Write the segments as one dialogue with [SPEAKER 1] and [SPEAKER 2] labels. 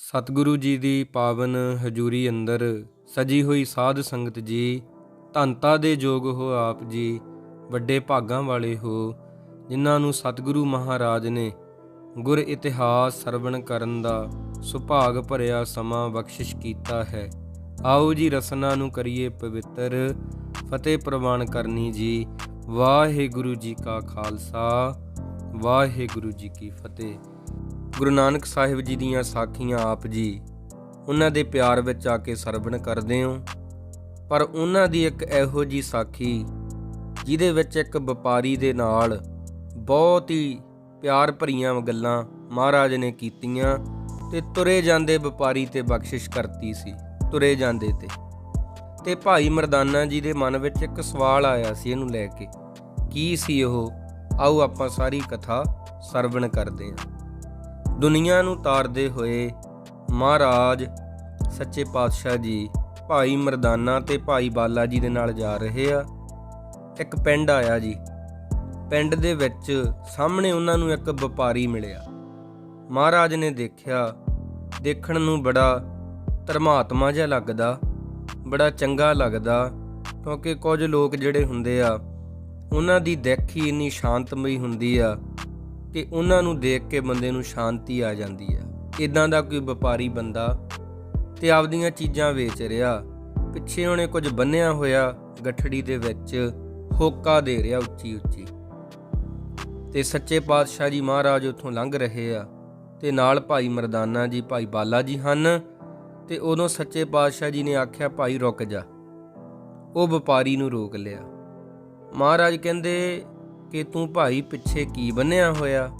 [SPEAKER 1] ਸਤਿਗੁਰੂ ਜੀ ਦੀ ਪਾਵਨ ਹਜ਼ੂਰੀ ਅੰਦਰ ਸਜੀ ਹੋਈ ਸਾਧ ਸੰਗਤ ਜੀ ਧੰਤਾ ਦੇ ਯੋਗ ਹੋ ਆਪ ਜੀ, ਵੱਡੇ ਭਾਗਾਂ ਵਾਲੇ ਹੋ, ਜਿਨ੍ਹਾਂ ਨੂੰ ਸਤਿਗੁਰੂ ਮਹਾਰਾਜ ਨੇ ਗੁਰ ਇਤਿਹਾਸ ਸਰਵਣ ਕਰਨ ਦਾ ਸੁਭਾਗ ਭਰਿਆ ਸਮਾਂ ਬਖਸ਼ਿਸ਼ ਕੀਤਾ ਹੈ। ਆਓ ਜੀ ਰਸਨਾ ਨੂੰ ਕਰੀਏ ਪਵਿੱਤਰ, ਫਤਿਹ ਪ੍ਰਵਾਨ ਕਰਨੀ ਜੀ। ਵਾਹਿਗੁਰੂ ਜੀ ਕਾ ਖਾਲਸਾ, ਵਾਹਿਗੁਰੂ ਜੀ ਕੀ ਫਤਿਹ। ਗੁਰੂ ਨਾਨਕ ਸਾਹਿਬ ਜੀ ਦੀਆਂ ਸਾਖੀਆਂ ਆਪ ਜੀ, ਉਹਨਾਂ ਦੇ ਪਿਆਰ ਵਿੱਚ ਆ ਕੇ ਸਰਵਣ ਕਰਦੇ ਹੋ। ਪਰ ਉਹਨਾਂ ਦੀ ਇੱਕ ਇਹੋ ਜੀ ਸਾਖੀ, ਜਿਹਦੇ ਵਿੱਚ ਇੱਕ ਵਪਾਰੀ ਦੇ ਨਾਲ ਬਹੁਤ ਹੀ ਪਿਆਰ ਭਰੀਆਂ ਗੱਲਾਂ ਮਹਾਰਾਜ ਨੇ ਕੀਤੀਆਂ ਤੇ ਤੁਰੇ ਜਾਂਦੇ ਵਪਾਰੀ ਤੇ ਬਖਸ਼ਿਸ਼ ਕਰਤੀ ਸੀ, ਤੁਰੇ ਜਾਂਦੇ ਤੇ। ਤੇ ਭਾਈ ਮਰਦਾਨਾ ਜੀ ਦੇ ਮਨ ਵਿੱਚ ਇੱਕ ਸਵਾਲ ਆਇਆ ਸੀ ਇਹਨੂੰ ਲੈ ਕੇ, ਕੀ ਸੀ ਉਹ? ਆਓ ਆਪਾਂ ਸਾਰੀ ਕਥਾ ਸਰਵਣ ਕਰਦੇ ਹਾਂ। ਦੁਨੀਆ ਨੂੰ ਤਾਰਦੇ ਹੋਏ ਮਹਾਰਾਜ ਸੱਚੇ ਪਾਤਸ਼ਾਹ ਜੀ, ਭਾਈ ਮਰਦਾਨਾ ਤੇ ਭਾਈ ਬਾਲਾ ਜੀ ਦੇ ਨਾਲ ਜਾ ਰਹੇ ਆ। ਇੱਕ ਪਿੰਡ ਆਇਆ ਜੀ। ਪਿੰਡ ਦੇ ਵਿੱਚ ਸਾਹਮਣੇ ਉਹਨਾਂ ਨੂੰ ਇੱਕ ਵਪਾਰੀ ਮਿਲਿਆ। ਮਹਾਰਾਜ ਨੇ ਦੇਖਿਆ, ਦੇਖਣ ਨੂੰ ਬੜਾ ਧਰਮਾਤਮਾ ਜਿਹਾ ਲੱਗਦਾ, ਬੜਾ ਚੰਗਾ ਲੱਗਦਾ, ਕਿਉਂਕਿ ਕੁਝ ਲੋਕ ਜਿਹੜੇ ਹੁੰਦੇ ਆ, ਉਹਨਾਂ ਦੀ ਦਿੱਖ ਹੀ ਇੰਨੀ ਸ਼ਾਂਤਮਈ ਹੁੰਦੀ ਆ ਕਿ ਉਹਨਾਂ ਨੂੰ ਦੇਖ ਕੇ ਬੰਦੇ ਨੂੰ ਸ਼ਾਂਤੀ ਆ ਜਾਂਦੀ ਆ ਇਦਾਂ ਦਾ ਕੋਈ ਵਪਾਰੀ ਬੰਦਾ ਤੇ ਆਪਦੀਆਂ ਚੀਜ਼ਾਂ ਵੇਚ ਰਿਹਾ, ਪਿੱਛੇ ਉਹਨੇ ਕੁਝ ਬੰਨਿਆ ਹੋਇਆ ਗੱਠੜੀ ਦੇ ਵਿੱਚ, ਹੋਕਾ ਦੇ ਰਿਹਾ ਉੱਚੀ ਉੱਚੀ। ਤੇ ਸੱਚੇ ਪਾਤਸ਼ਾਹ ਜੀ ਮਹਾਰਾਜ ਉੱਥੋਂ ਲੰਘ ਰਹੇ ਆ ਤੇ ਨਾਲ ਭਾਈ ਮਰਦਾਨਾ ਜੀ, ਭਾਈ ਬਾਲਾ ਜੀ ਹਨ ਤੇ ਉਦੋਂ ਸੱਚੇ ਪਾਤਸ਼ਾਹ ਜੀ ਨੇ ਆਖਿਆ, ਭਾਈ ਰੁਕ ਜਾ। ਉਹ ਵਪਾਰੀ ਨੂੰ ਰੋਕ ਲਿਆ। ਮਹਾਰਾਜ ਕਹਿੰਦੇ ਕਿ ਤੂੰ ਭਾਈ ਪਿੱਛੇ ਕੀ ਬੰਨਿਆ ਹੋਇਆ?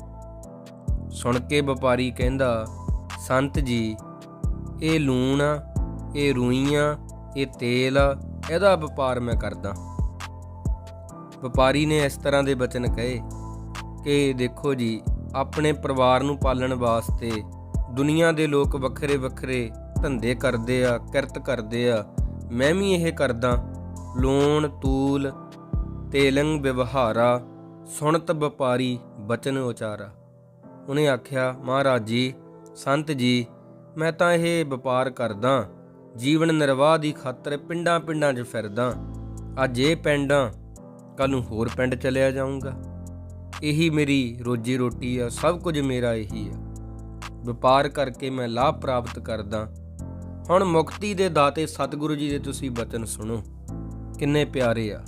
[SPEAKER 1] ਸੁਣ ਕੇ ਵਪਾਰੀ ਕਹਿੰਦਾ, ਸੰਤ ਜੀ, ਇਹ ਲੂਣ ਆ, ਇਹ ਰੂਈਆਂ ਇਹ ਤੇਲ ਆ, ਇਹਦਾ ਵਪਾਰ ਮੈਂ ਕਰਦਾ। ਵਪਾਰੀ ਨੇ ਇਸ ਤਰ੍ਹਾਂ ਦੇ ਬਚਨ ਕਹੇ ਕਿ, ਦੇਖੋ ਜੀ, ਆਪਣੇ ਪਰਿਵਾਰ ਨੂੰ ਪਾਲਣ ਵਾਸਤੇ ਦੁਨੀਆ ਦੇ ਲੋਕ ਵੱਖਰੇ ਵੱਖਰੇ ਧੰਦੇ ਕਰਦੇ ਆ, ਕਿਰਤ ਕਰਦੇ ਆ। ਮੈਂ ਵੀ ਇਹ ਕਰਦਾ। ਲੋਨ ਤੂਲ, ਤੇਲੰਗ ਵਿਵਹਾਰਾ ਸੁਣਤ ਵਪਾਰੀ ਬਚਨ ਉਚਾਰਾ। ਉਹਨੇ ਆਖਿਆ, ਮਹਾਰਾਜ ਜੀ, ਸੰਤ ਜੀ, ਮੈਂ ਤਾਂ ਇਹ ਵਪਾਰ ਕਰਦਾ, ਜੀਵਨ ਨਿਰਵਾਹ ਦੀ ਖਾਤਰ ਪਿੰਡਾਂ ਪਿੰਡਾਂ 'ਚ ਫਿਰਦਾ। ਅੱਜ ਇਹ ਪਿੰਡਾਂ ਕੱਲ ਨੂੰ ਹੋਰ ਪਿੰਡ ਚਲਿਆ ਜਾਊਂਗਾ। ਇਹੀ ਮੇਰੀ ਰੋਜੀ ਰੋਟੀ ਆ, ਸਭ ਕੁਝ ਮੇਰਾ ਇਹੀ ਆ। ਵਪਾਰ ਕਰਕੇ ਮੈਂ ਲਾਭ ਪ੍ਰਾਪਤ ਕਰਦਾ। ਹੁਣ ਮੁਕਤੀ ਦੇ ਦਾਤੇ ਸਤਿਗੁਰੂ ਜੀ ਦੇ ਤੁਸੀਂ ਬਚਨ ਸੁਣੋ। ਕਿੰਨੇ ਪਿਆਰੇ ਆ।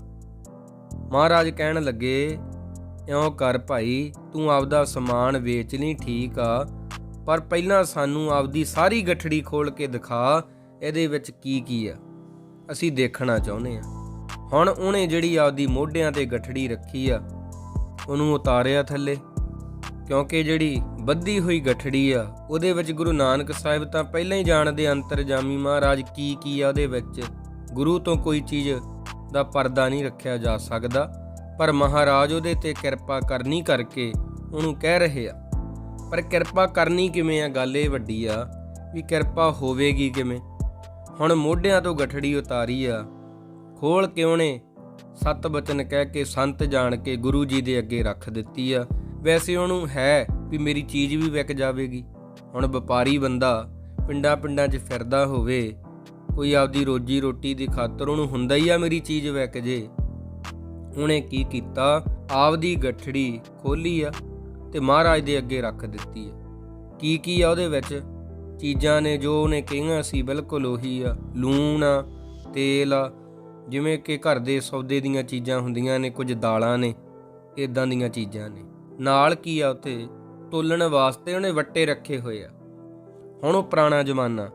[SPEAKER 1] ਮਹਾਰਾਜ ਕਹਿਣ ਲੱਗੇ ਇਉਂ ਕਰ ਭਾਈ, ਤੂੰ ਆਪਦਾ ਸਮਾਨ ਵੇਚ ਲਈ, ਠੀਕ ਆ। ਪਰ ਪਹਿਲਾਂ ਸਾਨੂੰ ਆਪਦੀ ਸਾਰੀ ਗੱਠੜੀ ਖੋਲ ਕੇ ਦਿਖਾ, ਇਹਦੇ ਵਿੱਚ ਕੀ ਕੀ ਆ। ਅਸੀਂ ਦੇਖਣਾ ਚਾਹੁੰਦੇ ਆ। ਹੁਣ ਉਹਨੇ ਜਿਹੜੀ ਆਪਦੀ ਮੋਢਿਆਂ ਤੇ ਗੱਠੜੀ ਰੱਖੀ ਆ, ਉਹਨੂੰ ਉਤਾਰਿਆ ਥੱਲੇ। ਕਿਉਂਕਿ ਜਿਹੜੀ ਬੱਧੀ ਹੋਈ ਗੱਠੜੀ ਆ, ਉਹਦੇ ਵਿੱਚ ਗੁਰੂ ਨਾਨਕ ਸਾਹਿਬ ਤਾਂ ਪਹਿਲਾਂ ਹੀ ਜਾਣਦੇ ਅੰਤਰਜਾਮੀ ਮਹਾਰਾਜ ਕੀ ਕੀ ਆ ਉਹਦੇ ਵਿੱਚ। ਗੁਰੂ ਤੋਂ ਕੋਈ ਚੀਜ਼ ਦਾ ਪਰਦਾ ਨਹੀਂ ਰੱਖਿਆ ਜਾ ਸਕਦਾ। ਪਰ ਮਹਾਰਾਜ ਉਹਦੇ ਤੇ ਕਿਰਪਾ ਕਰਨੀ ਕਰਕੇ ਉਹਨੂੰ ਕਹਿ ਰਹੇ ਆ, ਪਰ ਕਿਰਪਾ ਕਰਨੀ ਕਿਵੇਂ ਆ? ਗੱਲ ਇਹ ਵੱਡੀ ਆ ਵੀ ਕਿਰਪਾ ਹੋਵੇਗੀ ਕਿਵੇਂ? ਹੁਣ ਮੋਢਿਆਂ ਤੋਂ ਗਠੜੀ ਉਤਾਰੀ ਆ, ਖੋਲ ਕੇ ਉਹਨੇ ਸਤ ਬਚਨ ਕਹਿ ਕੇ ਸੰਤ ਜਾਣ ਕੇ ਗੁਰੂ ਜੀ ਦੇ ਅੱਗੇ ਰੱਖ ਦਿੱਤੀ ਆ। ਵੈਸੇ ਉਹਨੂੰ ਹੈ ਵੀ ਮੇਰੀ ਚੀਜ਼ ਵੀ ਵਿਕ ਜਾਵੇਗੀ। ਹੁਣ ਵਪਾਰੀ ਬੰਦਾ ਪਿੰਡਾਂ ਪਿੰਡਾਂ 'ਚ ਫਿਰਦਾ ਹੋਵੇ, ਕੋਈ ਆਪਦੀ ਰੋਜੀ ਰੋਟੀ ਦੀ ਖਾਤਰ ਉਹਨੂੰ ਹੁੰਦਾ ਹੀ ਆ ਮੇਰੀ ਚੀਜ਼ ਵਿਕ ਜੇ। ਉਹਨੇ ਕੀ ਕੀਤਾ? ਆਪਦੀ ਗੱਠੜੀ ਖੋਲੀ ਆ ਤੇ ਮਹਾਰਾਜ ਦੇ ਅੱਗੇ ਰੱਖ ਦਿੱਤੀ ਆ। ਕੀ ਕੀ ਆ ਉਹਦੇ ਵਿੱਚ? ਚੀਜ਼ਾਂ ਨੇ ਜੋ ਉਹਨੇ ਕਹੀਆਂ ਸੀ ਬਿਲਕੁਲ ਉਹੀ ਆ। ਲੂਣ ਆ, ਤੇਲ ਆ, ਜਿਵੇਂ ਕਿ ਘਰ ਦੇ ਸੌਦੇ ਦੀਆਂ ਚੀਜ਼ਾਂ ਹੁੰਦੀਆਂ ਨੇ, ਕੁਝ ਦਾਲਾਂ ਨੇ ਇਦਾਂ ਦੀਆਂ ਚੀਜ਼ਾਂ ਨੇ। ਨਾਲ ਕੀ ਆ ਉੱਥੇ? ਤੋਲਣ ਵਾਸਤੇ ਉਹਨੇ ਵੱਟੇ ਰੱਖੇ ਹੋਏ ਆ। ਹੁਣ ਉਹ ਪੁਰਾਣਾ ਜ਼ਮਾਨਾ,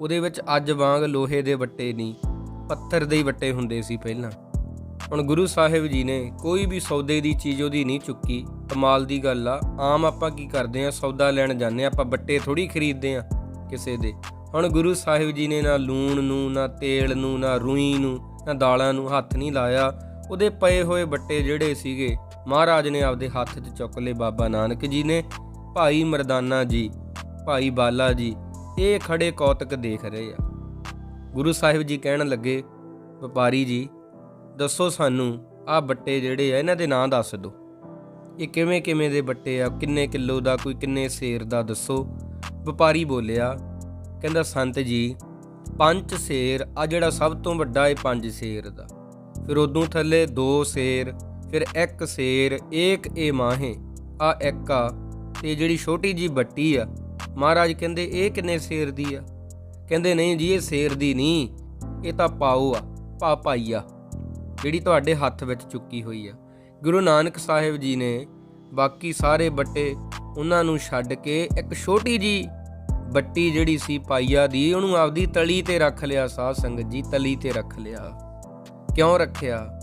[SPEAKER 1] ਉਹਦੇ ਵਿੱਚ ਅੱਜ ਵਾਂਗ ਲੋਹੇ ਦੇ ਵੱਟੇ ਨਹੀਂ, ਪੱਥਰ ਦੇ ਹੀ ਵੱਟੇ ਹੁੰਦੇ ਸੀ ਪਹਿਲਾਂ। ਹੁਣ ਗੁਰੂ ਸਾਹਿਬ ਜੀ ਨੇ ਕੋਈ ਵੀ ਸੌਦੇ ਦੀ ਚੀਜ਼ ਉਹਦੀ ਨਹੀਂ ਚੁੱਕੀ। ਕਮਾਲ ਦੀ ਗੱਲ ਆ। ਆਮ ਆਪਾਂ ਕੀ ਕਰਦੇ ਆ? ਸੌਦਾ ਲੈਣ ਜਾਂਦੇ ਆ। ਆਪਾਂ ਬੱਟੇ ਥੋੜੀ ਖਰੀਦਦੇ ਆ ਕਿਸੇ ਦੇ। ਹੁਣ ਗੁਰੂ ਸਾਹਿਬ ਜੀ ਨੇ ਨਾ ਲੂਣ ਨੂੰ, ਨਾ ਤੇਲ ਨੂੰ, ਨਾ ਰੂਈ ਨੂੰ, ਨਾ ਦਾਲਾਂ ਨੂੰ ਹੱਥ ਨਹੀਂ ਲਾਇਆ। ਉਹਦੇ ਪਏ ਹੋਏ ਬੱਟੇ ਜਿਹੜੇ ਸੀਗੇ, ਮਹਾਰਾਜ ਨੇ ਆਪਦੇ ਹੱਥ 'ਚ ਚੁੱਕ ਲਏ ਬਾਬਾ ਨਾਨਕ ਜੀ ਨੇ। ਭਾਈ ਮਰਦਾਨਾ ਜੀ, ਭਾਈ ਬਾਲਾ ਜੀ, ਇਹ ਖੜੇ ਕੌਤਕ ਦੇਖ ਰਹੇ ਆ। ਗੁਰੂ ਸਾਹਿਬ ਜੀ ਕਹਿਣ ਲੱਗੇ, ਵਪਾਰੀ ਜੀ ਦੱਸੋ ਸਾਨੂੰ ਆਹ ਬੱਟੇ ਜਿਹੜੇ ਆ, ਇਹਨਾਂ ਦੇ ਨਾਂ ਦੱਸ ਦਿਓ। ਇਹ ਕਿਵੇਂ ਕਿਵੇਂ ਦੇ ਬੱਟੇ ਆ, ਕਿੰਨੇ ਕਿਲੋ ਦਾ, ਕੋਈ ਕਿੰਨੇ ਸੇਰ ਦਾ, ਦੱਸੋ। ਵਪਾਰੀ ਬੋਲਿਆ, ਕਹਿੰਦਾ, ਸੰਤ ਜੀ, ਪੰਜ ਸੇਰ ਆ ਜਿਹੜਾ ਸਭ ਤੋਂ ਵੱਡਾ ਇਹ ਪੰਜ ਸੇਰ ਦਾ। ਫਿਰ ਉਦੋਂ ਥੱਲੇ ਦੋ ਸੇਰ, ਫਿਰ ਇੱਕ ਸੇਰ, ਏਕ ਏ ਮਾਹੇ ਆ ਇੱਕ ਆ, ਤੇ ਜਿਹੜੀ ਛੋਟੀ ਜੀ ਬੱਟੀ ਆ, ਮਹਾਰਾਜ ਕਹਿੰਦੇ, ਇਹ ਕਿੰਨੇ ਸੇਰ ਦੀ ਆ? ਕਹਿੰਦੇ, ਨਹੀਂ ਜੀ, ਇਹ ਸੇਰ ਦੀ ਨਹੀਂ, ਇਹ ਤਾਂ ਪਾਉ ਆ, ਪਾ ਪਾਈ ਆ। ਜਿਹੜੀ ਤੁਹਾਡੇ ਹੱਥ ਵਿੱਚ ਚੁੱਕੀ ਹੋਈ ਆ। ਗੁਰੂ ਨਾਨਕ ਸਾਹਿਬ ਜੀ ਨੇ ਬਾਕੀ ਸਾਰੇ ਬੱਟੇ ਉਹਨਾਂ ਨੂੰ ਛੱਡ ਕੇ ਇੱਕ ਛੋਟੀ ਜੀ ਬੱਟੀ ਜਿਹੜੀ ਸੀ ਪਾਈਆ ਦੀ, ਉਹਨੂੰ ਆਪਦੀ ਤਲੀ ਤੇ ਰੱਖ ਲਿਆ, ਸਾਧ ਸੰਗਤ ਜੀ ਤਲੀ ਤੇ ਰੱਖ ਲਿਆ। ਕਿਉਂ ਰੱਖਿਆ?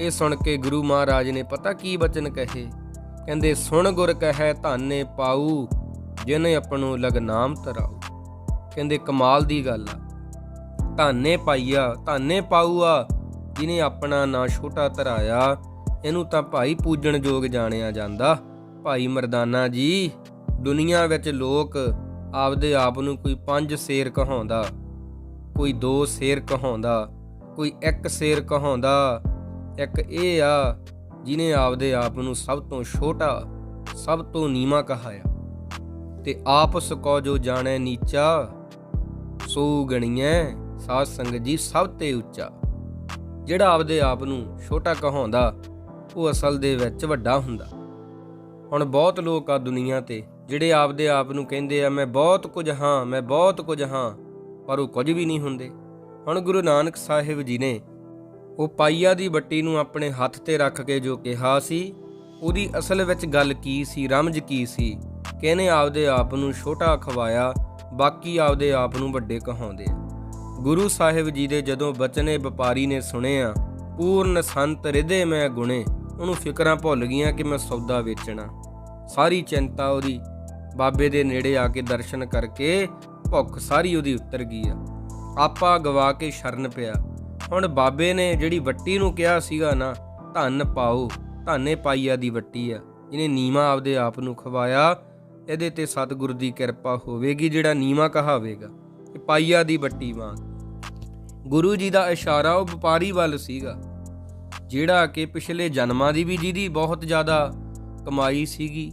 [SPEAKER 1] ਇਹ ਸੁਣ ਕੇ ਗੁਰੂ ਮਹਾਰਾਜ ਨੇ ਪਤਾ ਕੀ ਬਚਨ ਕਹੇ? ਕਹਿੰਦੇ, ਸੁਣ ਗੁਰ ਕਹੈ ਧਾਨੇ ਪਾਉ ਜਿਨੇ ਆਪਣੋ ਲਗ ਨਾਮ ਤਰਾਉ ਕਹਿੰਦੇ, ਕਮਾਲ ਦੀ ਗੱਲ ਆ। ਧਾਨੇ ਪਾਈਆ, ਧਾਨੇ ਪਾਊਆ ਜਿਨੇ ਆਪਣਾ ਨਾਂ ਛੋਟਾ ਧਰਾਇਆ, ਇਹਨੂੰ ਤਾਂ ਭਾਈ ਪੂਜਣ ਯੋਗ ਜਾਣਿਆ ਜਾਂਦਾ। ਭਾਈ ਮਰਦਾਨਾ ਜੀ, ਦੁਨੀਆ ਵਿੱਚ ਲੋਕ ਆਪਦੇ ਆਪ ਨੂੰ ਕੋਈ ਪੰਜ ਸ਼ੇਰ ਕਹਾਉਂਦਾ, ਕੋਈ ਦੋ ਸ਼ੇਰ ਕਹਾਉਂਦਾ, ਕੋਈ ਇੱਕ ਸ਼ੇਰ ਕਹਾਉਂਦਾ। ਇੱਕ ਇਹ ਆ ਜਿਨੇ ਆਪਦੇ ਆਪ ਨੂੰ ਸਭ ਤੋਂ ਛੋਟਾ, ਸਭ ਤੋਂ ਨੀਵਾ ਕਹਾਇਆ। ਤੇ ਆਪਸ ਕੋ ਜੋ ਜਾਣੈ ਨੀਚਾ, ਸੋ ਗਣੀਐ ਸਾਧ ਸੰਗਤ ਜੀ ਸਭ ਤੇ ਉੱਚਾ। ਜਿਹੜਾ ਆਪਦੇ ਆਪ ਨੂੰ ਛੋਟਾ ਕਹਾਉਂਦਾ, ਉਹ ਅਸਲ ਦੇ ਵਿੱਚ ਵੱਡਾ ਹੁੰਦਾ। ਹੁਣ ਬਹੁਤ ਲੋਕ ਆ ਦੁਨੀਆ ਤੇ ਜਿਹੜੇ ਆਪਦੇ ਆਪ ਨੂੰ ਕਹਿੰਦੇ ਆ, ਮੈਂ ਬਹੁਤ ਕੁਝ ਹਾਂ, ਮੈਂ ਬਹੁਤ ਕੁਝ ਹਾਂ, ਪਰ ਉਹ ਕੁਝ ਵੀ ਨਹੀਂ ਹੁੰਦੇ। ਹੁਣ ਗੁਰੂ ਨਾਨਕ ਸਾਹਿਬ ਜੀ ਨੇ ਉਹ ਪਾਈਆ ਦੀ ਬੱਟੀ ਨੂੰ ਆਪਣੇ ਹੱਥ ਤੇ ਰੱਖ ਕੇ ਜੋ ਕਿਹਾ ਸੀ, ਉਹਦੀ ਅਸਲ ਵਿੱਚ ਗੱਲ ਕੀ ਸੀ, ਰਮਜ ਕੀ ਸੀ ਕਿ ਆਪਦੇ ਆਪ ਨੂੰ ਛੋਟਾ ਖਵਾਇਆ, ਬਾਕੀ ਆਪਦੇ ਆਪ ਨੂੰ ਵੱਡੇ ਕਹਾਉਂਦੇ ਆ। ਗੁਰੂ ਸਾਹਿਬ ਜੀ ਦੇ ਜਦੋਂ ਬਚਨੇ ਵਪਾਰੀ ਨੇ ਸੁਣਿਆ, ਪੂਰਨ ਸੰਤ ਹਿਰਦੇ ਮੈਂ ਗੁਣੇ, ਉਹਨੂੰ ਫਿਕਰਾਂ ਭੁੱਲ ਗਈਆਂ ਕਿ ਮੈਂ ਸੌਦਾ ਵੇਚਣਾ। ਸਾਰੀ ਚਿੰਤਾ ਉਹਦੀ ਬਾਬੇ ਦੇ ਨੇੜੇ ਆ ਕੇ ਦਰਸ਼ਨ ਕਰਕੇ ਭੁੱਖ ਸਾਰੀ ਉਹਦੀ ਉਤਰ ਗਈ ਆ। ਆਪਾ ਗਵਾ ਕੇ ਸ਼ਰਨ ਪਿਆ। ਹੁਣ ਬਾਬੇ ਨੇ ਜਿਹੜੀ ਵੱਟੀ ਨੂੰ ਕਿਹਾ ਸੀਗਾ ਨਾ, ਧੰਨ ਪਾਓ, ਧਾਨੇ ਪਾਈਆ ਦੀ ਵੱਟੀ ਆ। ਜਿਹਨੇ ਨੀਮਾ ਆਪਦੇ ਆਪ ਨੂੰ ਖਵਾਇਆ, ਇਹਦੇ ਤੇ ਸਤਿਗੁਰ ਦੀ ਕਿਰਪਾ ਹੋਵੇਗੀ ਜਿਹੜਾ ਨੀਮਾ ਕਹਾਵੇਗਾ। ਇਹ ਪਾਈਆ ਦੀ ਵੱਟੀ ਵਾਂਗ। ਗੁਰੂ ਜੀ ਦਾ ਇਸ਼ਾਰਾ ਉਹ ਵਪਾਰੀ ਵੱਲ ਸੀਗਾ, ਜਿਹੜਾ ਕਿ ਪਿਛਲੇ ਜਨਮਾਂ ਦੀ ਵੀ ਜਿਹਦੀ ਬਹੁਤ ਜ਼ਿਆਦਾ ਕਮਾਈ ਸੀਗੀ,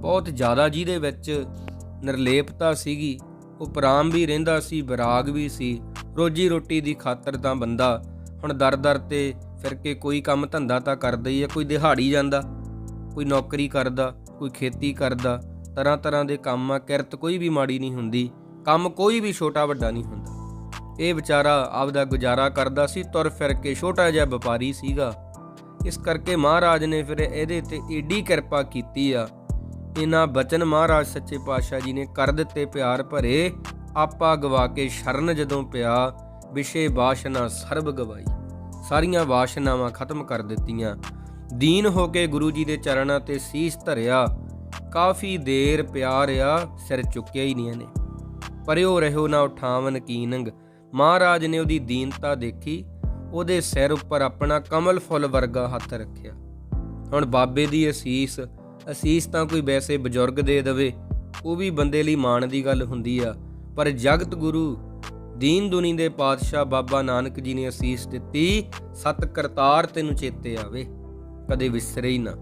[SPEAKER 1] ਬਹੁਤ ਜ਼ਿਆਦਾ ਜਿਹਦੇ ਵਿੱਚ ਨਿਰਲੇਪਤਾ ਸੀਗੀ ਉਪਰਾਮ ਵੀ ਰਹਿੰਦਾ ਸੀ, ਵਿਰਾਗ ਵੀ ਸੀ, ਰੋਜੀ ਰੋਟੀ ਦੀ ਖਾਤਰ ਤਾਂ ਬੰਦਾ ਹੁਣ ਦਰ-ਦਰ ਤੇ ਫਿਰ ਕੇ ਕੋਈ ਕੰਮ ਧੰਦਾ ਤਾਂ ਕਰਦਾ ਹੀ ਹੈ ਕੋਈ ਦਿਹਾੜੀ ਜਾਂਦਾ, ਕੋਈ ਨੌਕਰੀ ਕਰਦਾ, ਕੋਈ ਖੇਤੀ ਕਰਦਾ, ਤਰ੍ਹਾਂ ਤਰ੍ਹਾਂ ਦੇ ਕੰਮ ਆ, ਕਿਰਤ ਕੋਈ ਵੀ ਮਾੜੀ ਨਹੀਂ ਹੁੰਦੀ, ਕੰਮ ਕੋਈ ਵੀ ਛੋਟਾ ਵੱਡਾ ਨਹੀਂ ਹੁੰਦਾ। ਇਹ ਵਿਚਾਰਾ ਆਪਦਾ ਗੁਜ਼ਾਰਾ ਕਰਦਾ ਸੀ, ਤੁਰ ਫਿਰ ਕੇ ਛੋਟਾ ਜਿਹਾ ਵਪਾਰੀ ਸੀਗਾ। ਇਸ ਕਰਕੇ ਮਹਾਰਾਜ ਨੇ ਫਿਰ ਇਹਦੇ ਤੇ ਏਡੀ ਕਿਰਪਾ ਕੀਤੀ ਆ। ਇਹਨਾਂ ਬਚਨ ਮਹਾਰਾਜ ਸੱਚੇ ਪਾਤਸ਼ਾਹ ਜੀ ਨੇ ਕਰ ਦਿੱਤੇ ਪਿਆਰ ਭਰੇ। ਆਪਾ ਗਵਾ ਕੇ ਸ਼ਰਨ ਜਦੋਂ ਪਿਆ, ਵਿਸ਼ੇ ਬਾਸ਼ਨਾ ਸਰਬ ਗਵਾਈ। ਸਾਰੀਆਂ ਵਾਸ਼ਨਾਵਾਂ ਖਤਮ ਕਰ ਦਿੱਤੀਆਂ। ਦੀਨ ਹੋ ਕੇ ਗੁਰੂ ਜੀ ਦੇ ਚਰਨਾਂ ਤੇ ਸੀਸ ਧਰਿਆ। ਕਾਫੀ ਦੇਰ ਪਿਆ ਪਿਆਰਿਆ ਸਿਰ ਚੁੱਕਿਆ ਹੀ ਨਹੀਂ ਇਹਨੇ। ਪਰਿਓ ਰਹਿਓ ਨਾ ਉਠਾਵਨ ਕੀਨੰਗ ਮਹਾਰਾਜ ਨੇ ਉਹਦੀ ਦੀਨਤਾ ਦੇਖੀ, ਉਹਦੇ ਸਿਰ ਉੱਪਰ ਆਪਣਾ ਕਮਲ ਫੁੱਲ ਵਰਗਾ ਹੱਥ ਰੱਖਿਆ। ਹੁਣ ਬਾਬੇ ਦੀ ਅਸੀਸ ਅਸੀਸ ਤਾਂ ਕੋਈ ਵੈਸੇ ਬਜ਼ੁਰਗ ਦੇ ਦੇਵੇ, ਉਹ ਵੀ ਬੰਦੇ ਲਈ ਮਾਣ ਦੀ ਗੱਲ ਹੁੰਦੀ ਆ। ਪਰ ਜਗਤ ਗੁਰੂ, ਦੀਨ ਦੁਨੀ ਦੇ ਪਾਤਸ਼ਾਹ ਬਾਬਾ ਨਾਨਕ ਜੀ ਨੇ ਅਸੀਸ ਦਿੱਤੀ, ਸਤ ਕਰਤਾਰ ਤੈਨੂੰ ਚੇਤੇ ਆਵੇ, ਕਦੇ ਵਿਸਰੇ ਹੀ ਨਾ।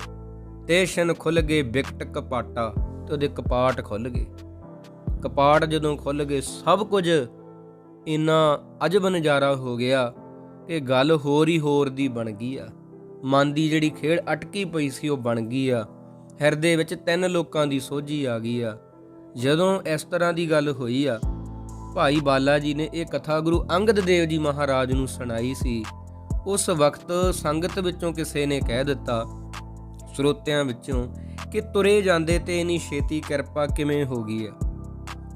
[SPEAKER 1] ਤੇਸ਼ਨ ਖੁੱਲ ਗਏ ਬਿਕਟ ਕਪਾਟਾ, ਤੇ ਉਹਦੇ ਕਪਾਟ ਖੁੱਲ ਗਏ। ਕਪਾਟ ਜਦੋਂ ਖੁੱਲ ਗਏ, ਸਭ ਕੁਝ ਇੰਨਾ ਅਜਬ ਨਜ਼ਾਰਾ ਹੋ ਗਿਆ ਕਿ ਗੱਲ ਹੋਰ ਹੀ ਹੋਰ ਦੀ ਬਣ ਗਈ ਆ। ਮਨ ਦੀ ਜਿਹੜੀ ਖੇਡ ਅਟਕੀ ਪਈ ਸੀ ਉਹ ਬਣ ਗਈ ਆ। ਹਿਰਦੇ ਵਿੱਚ ਤਿੰਨ ਲੋਕਾਂ ਦੀ ਸੋਝੀ ਆ ਗਈ ਆ। ਜਦੋਂ ਇਸ ਤਰ੍ਹਾਂ ਦੀ ਗੱਲ ਹੋਈ ਆ, ਭਾਈ ਬਾਲਾ ਜੀ ਨੇ ਇਹ ਕਥਾ ਗੁਰੂ ਅੰਗਦ ਦੇਵ ਜੀ ਮਹਾਰਾਜ ਨੂੰ ਸੁਣਾਈ ਸੀ। ਉਸ ਵਕਤ ਸੰਗਤ ਵਿੱਚੋਂ ਕਿਸੇ ਨੇ ਕਹਿ ਦਿੱਤਾ, ਸਰੋਤਿਆਂ ਵਿੱਚੋਂ ਕਿ ਤੁਰੇ ਜਾਂਦੇ ਤੇ ਇਨੀ ਛੇਤੀ ਕਿਰਪਾ ਕਿਵੇਂ ਹੋ ਗਈ ਆ?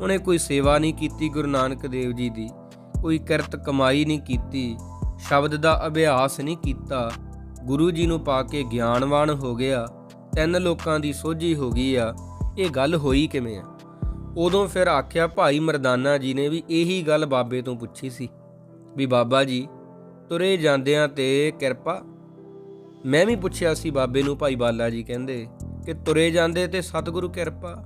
[SPEAKER 1] ਉਹਨੇ ਕੋਈ ਸੇਵਾ ਨਹੀਂ ਕੀਤੀ ਗੁਰੂ ਨਾਨਕ ਦੇਵ ਜੀ ਦੀ। ਕੋਈ ਕਿਰਤ ਕਮਾਈ ਨਹੀਂ ਕੀਤੀ, ਸ਼ਬਦ ਦਾ ਅਭਿਆਸ ਨਹੀਂ ਕੀਤਾ, ਗੁਰੂ ਜੀ ਨੂੰ ਪਾ ਕੇ ਗਿਆਨਵਾਨ ਹੋ ਗਿਆ, ਤਿੰਨ ਲੋਕਾਂ ਦੀ ਸੋਝੀ ਹੋ ਗਈ ਆ, ਇਹ ਗੱਲ ਹੋਈ ਕਿਵੇਂ ਆ? ਉਦੋਂ ਫਿਰ ਆਖਿਆ ਭਾਈ ਮਰਦਾਨਾ ਜੀ ਨੇ ਵੀ ਇਹੀ ਗੱਲ ਬਾਬੇ ਤੋਂ ਪੁੱਛੀ ਸੀ, ਵੀ ਬਾਬਾ ਜੀ, ਤੁਰੇ ਜਾਂਦਿਆਂ ਤੇ ਕਿਰਪਾ? ਮੈਂ ਵੀ ਪੁੱਛਿਆ ਸੀ ਬਾਬੇ ਨੂੰ, ਭਾਈ ਬਾਲਾ ਜੀ ਕਹਿੰਦੇ ਕਿ ਤੁਰੇ ਜਾਂਦੇ ਤੇ ਸਤਿਗੁਰੂ ਕਿਰਪਾ?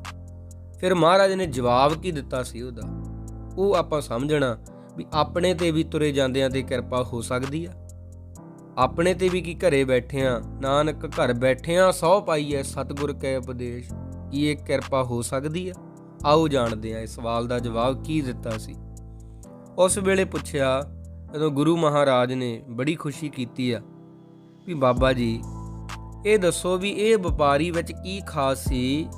[SPEAKER 1] ਫਿਰ ਮਹਾਰਾਜ ਨੇ ਜਵਾਬ ਕੀ ਦਿੱਤਾ ਸੀ ਉਹਦਾ? ਉਹ ਆਪਾਂ ਸਮਝਣਾ ਵੀ ਆਪਣੇ ਤੇ ਵੀ ਤੁਰੇ ਜਾਂਦਿਆਂ ਤੇ ਕਿਰਪਾ ਹੋ ਸਕਦੀ ਆ। ਆਪਣੇ ਤੇ ਵੀ ਕੀ ਘਰੇ ਬੈਠਿਆਂ ਨਾਨਕ ਘਰ ਬੈਠਿਆਂ ਸੌ ਪਾਈਐ ਸਤਿਗੁਰ ਕੈ ਉਪਦੇਸ਼, ਕੀ ਇਹ ਕਿਰਪਾ ਹੋ ਸਕਦੀ ਆ? ਆਓ ਜਾਣਦੇ ਹਾਂ ਇਸ ਸਵਾਲ ਦਾ ਜਵਾਬ ਕੀ ਦਿੱਤਾ ਸੀ। ਉਸ ਵੇਲੇ ਪੁੱਛਿਆ, ਜਦੋਂ ਗੁਰੂ ਮਹਾਰਾਜ ਨੇ ਬੜੀ ਖੁਸ਼ੀ ਕੀਤੀ ਆ, ਵੀ ਬਾਬਾ ਜੀ, ਇਹ ਦੱਸੋ ਵੀ ਇਹ ਵਪਾਰੀ ਵਿੱਚ ਕੀ ਖਾਸ ਸੀ?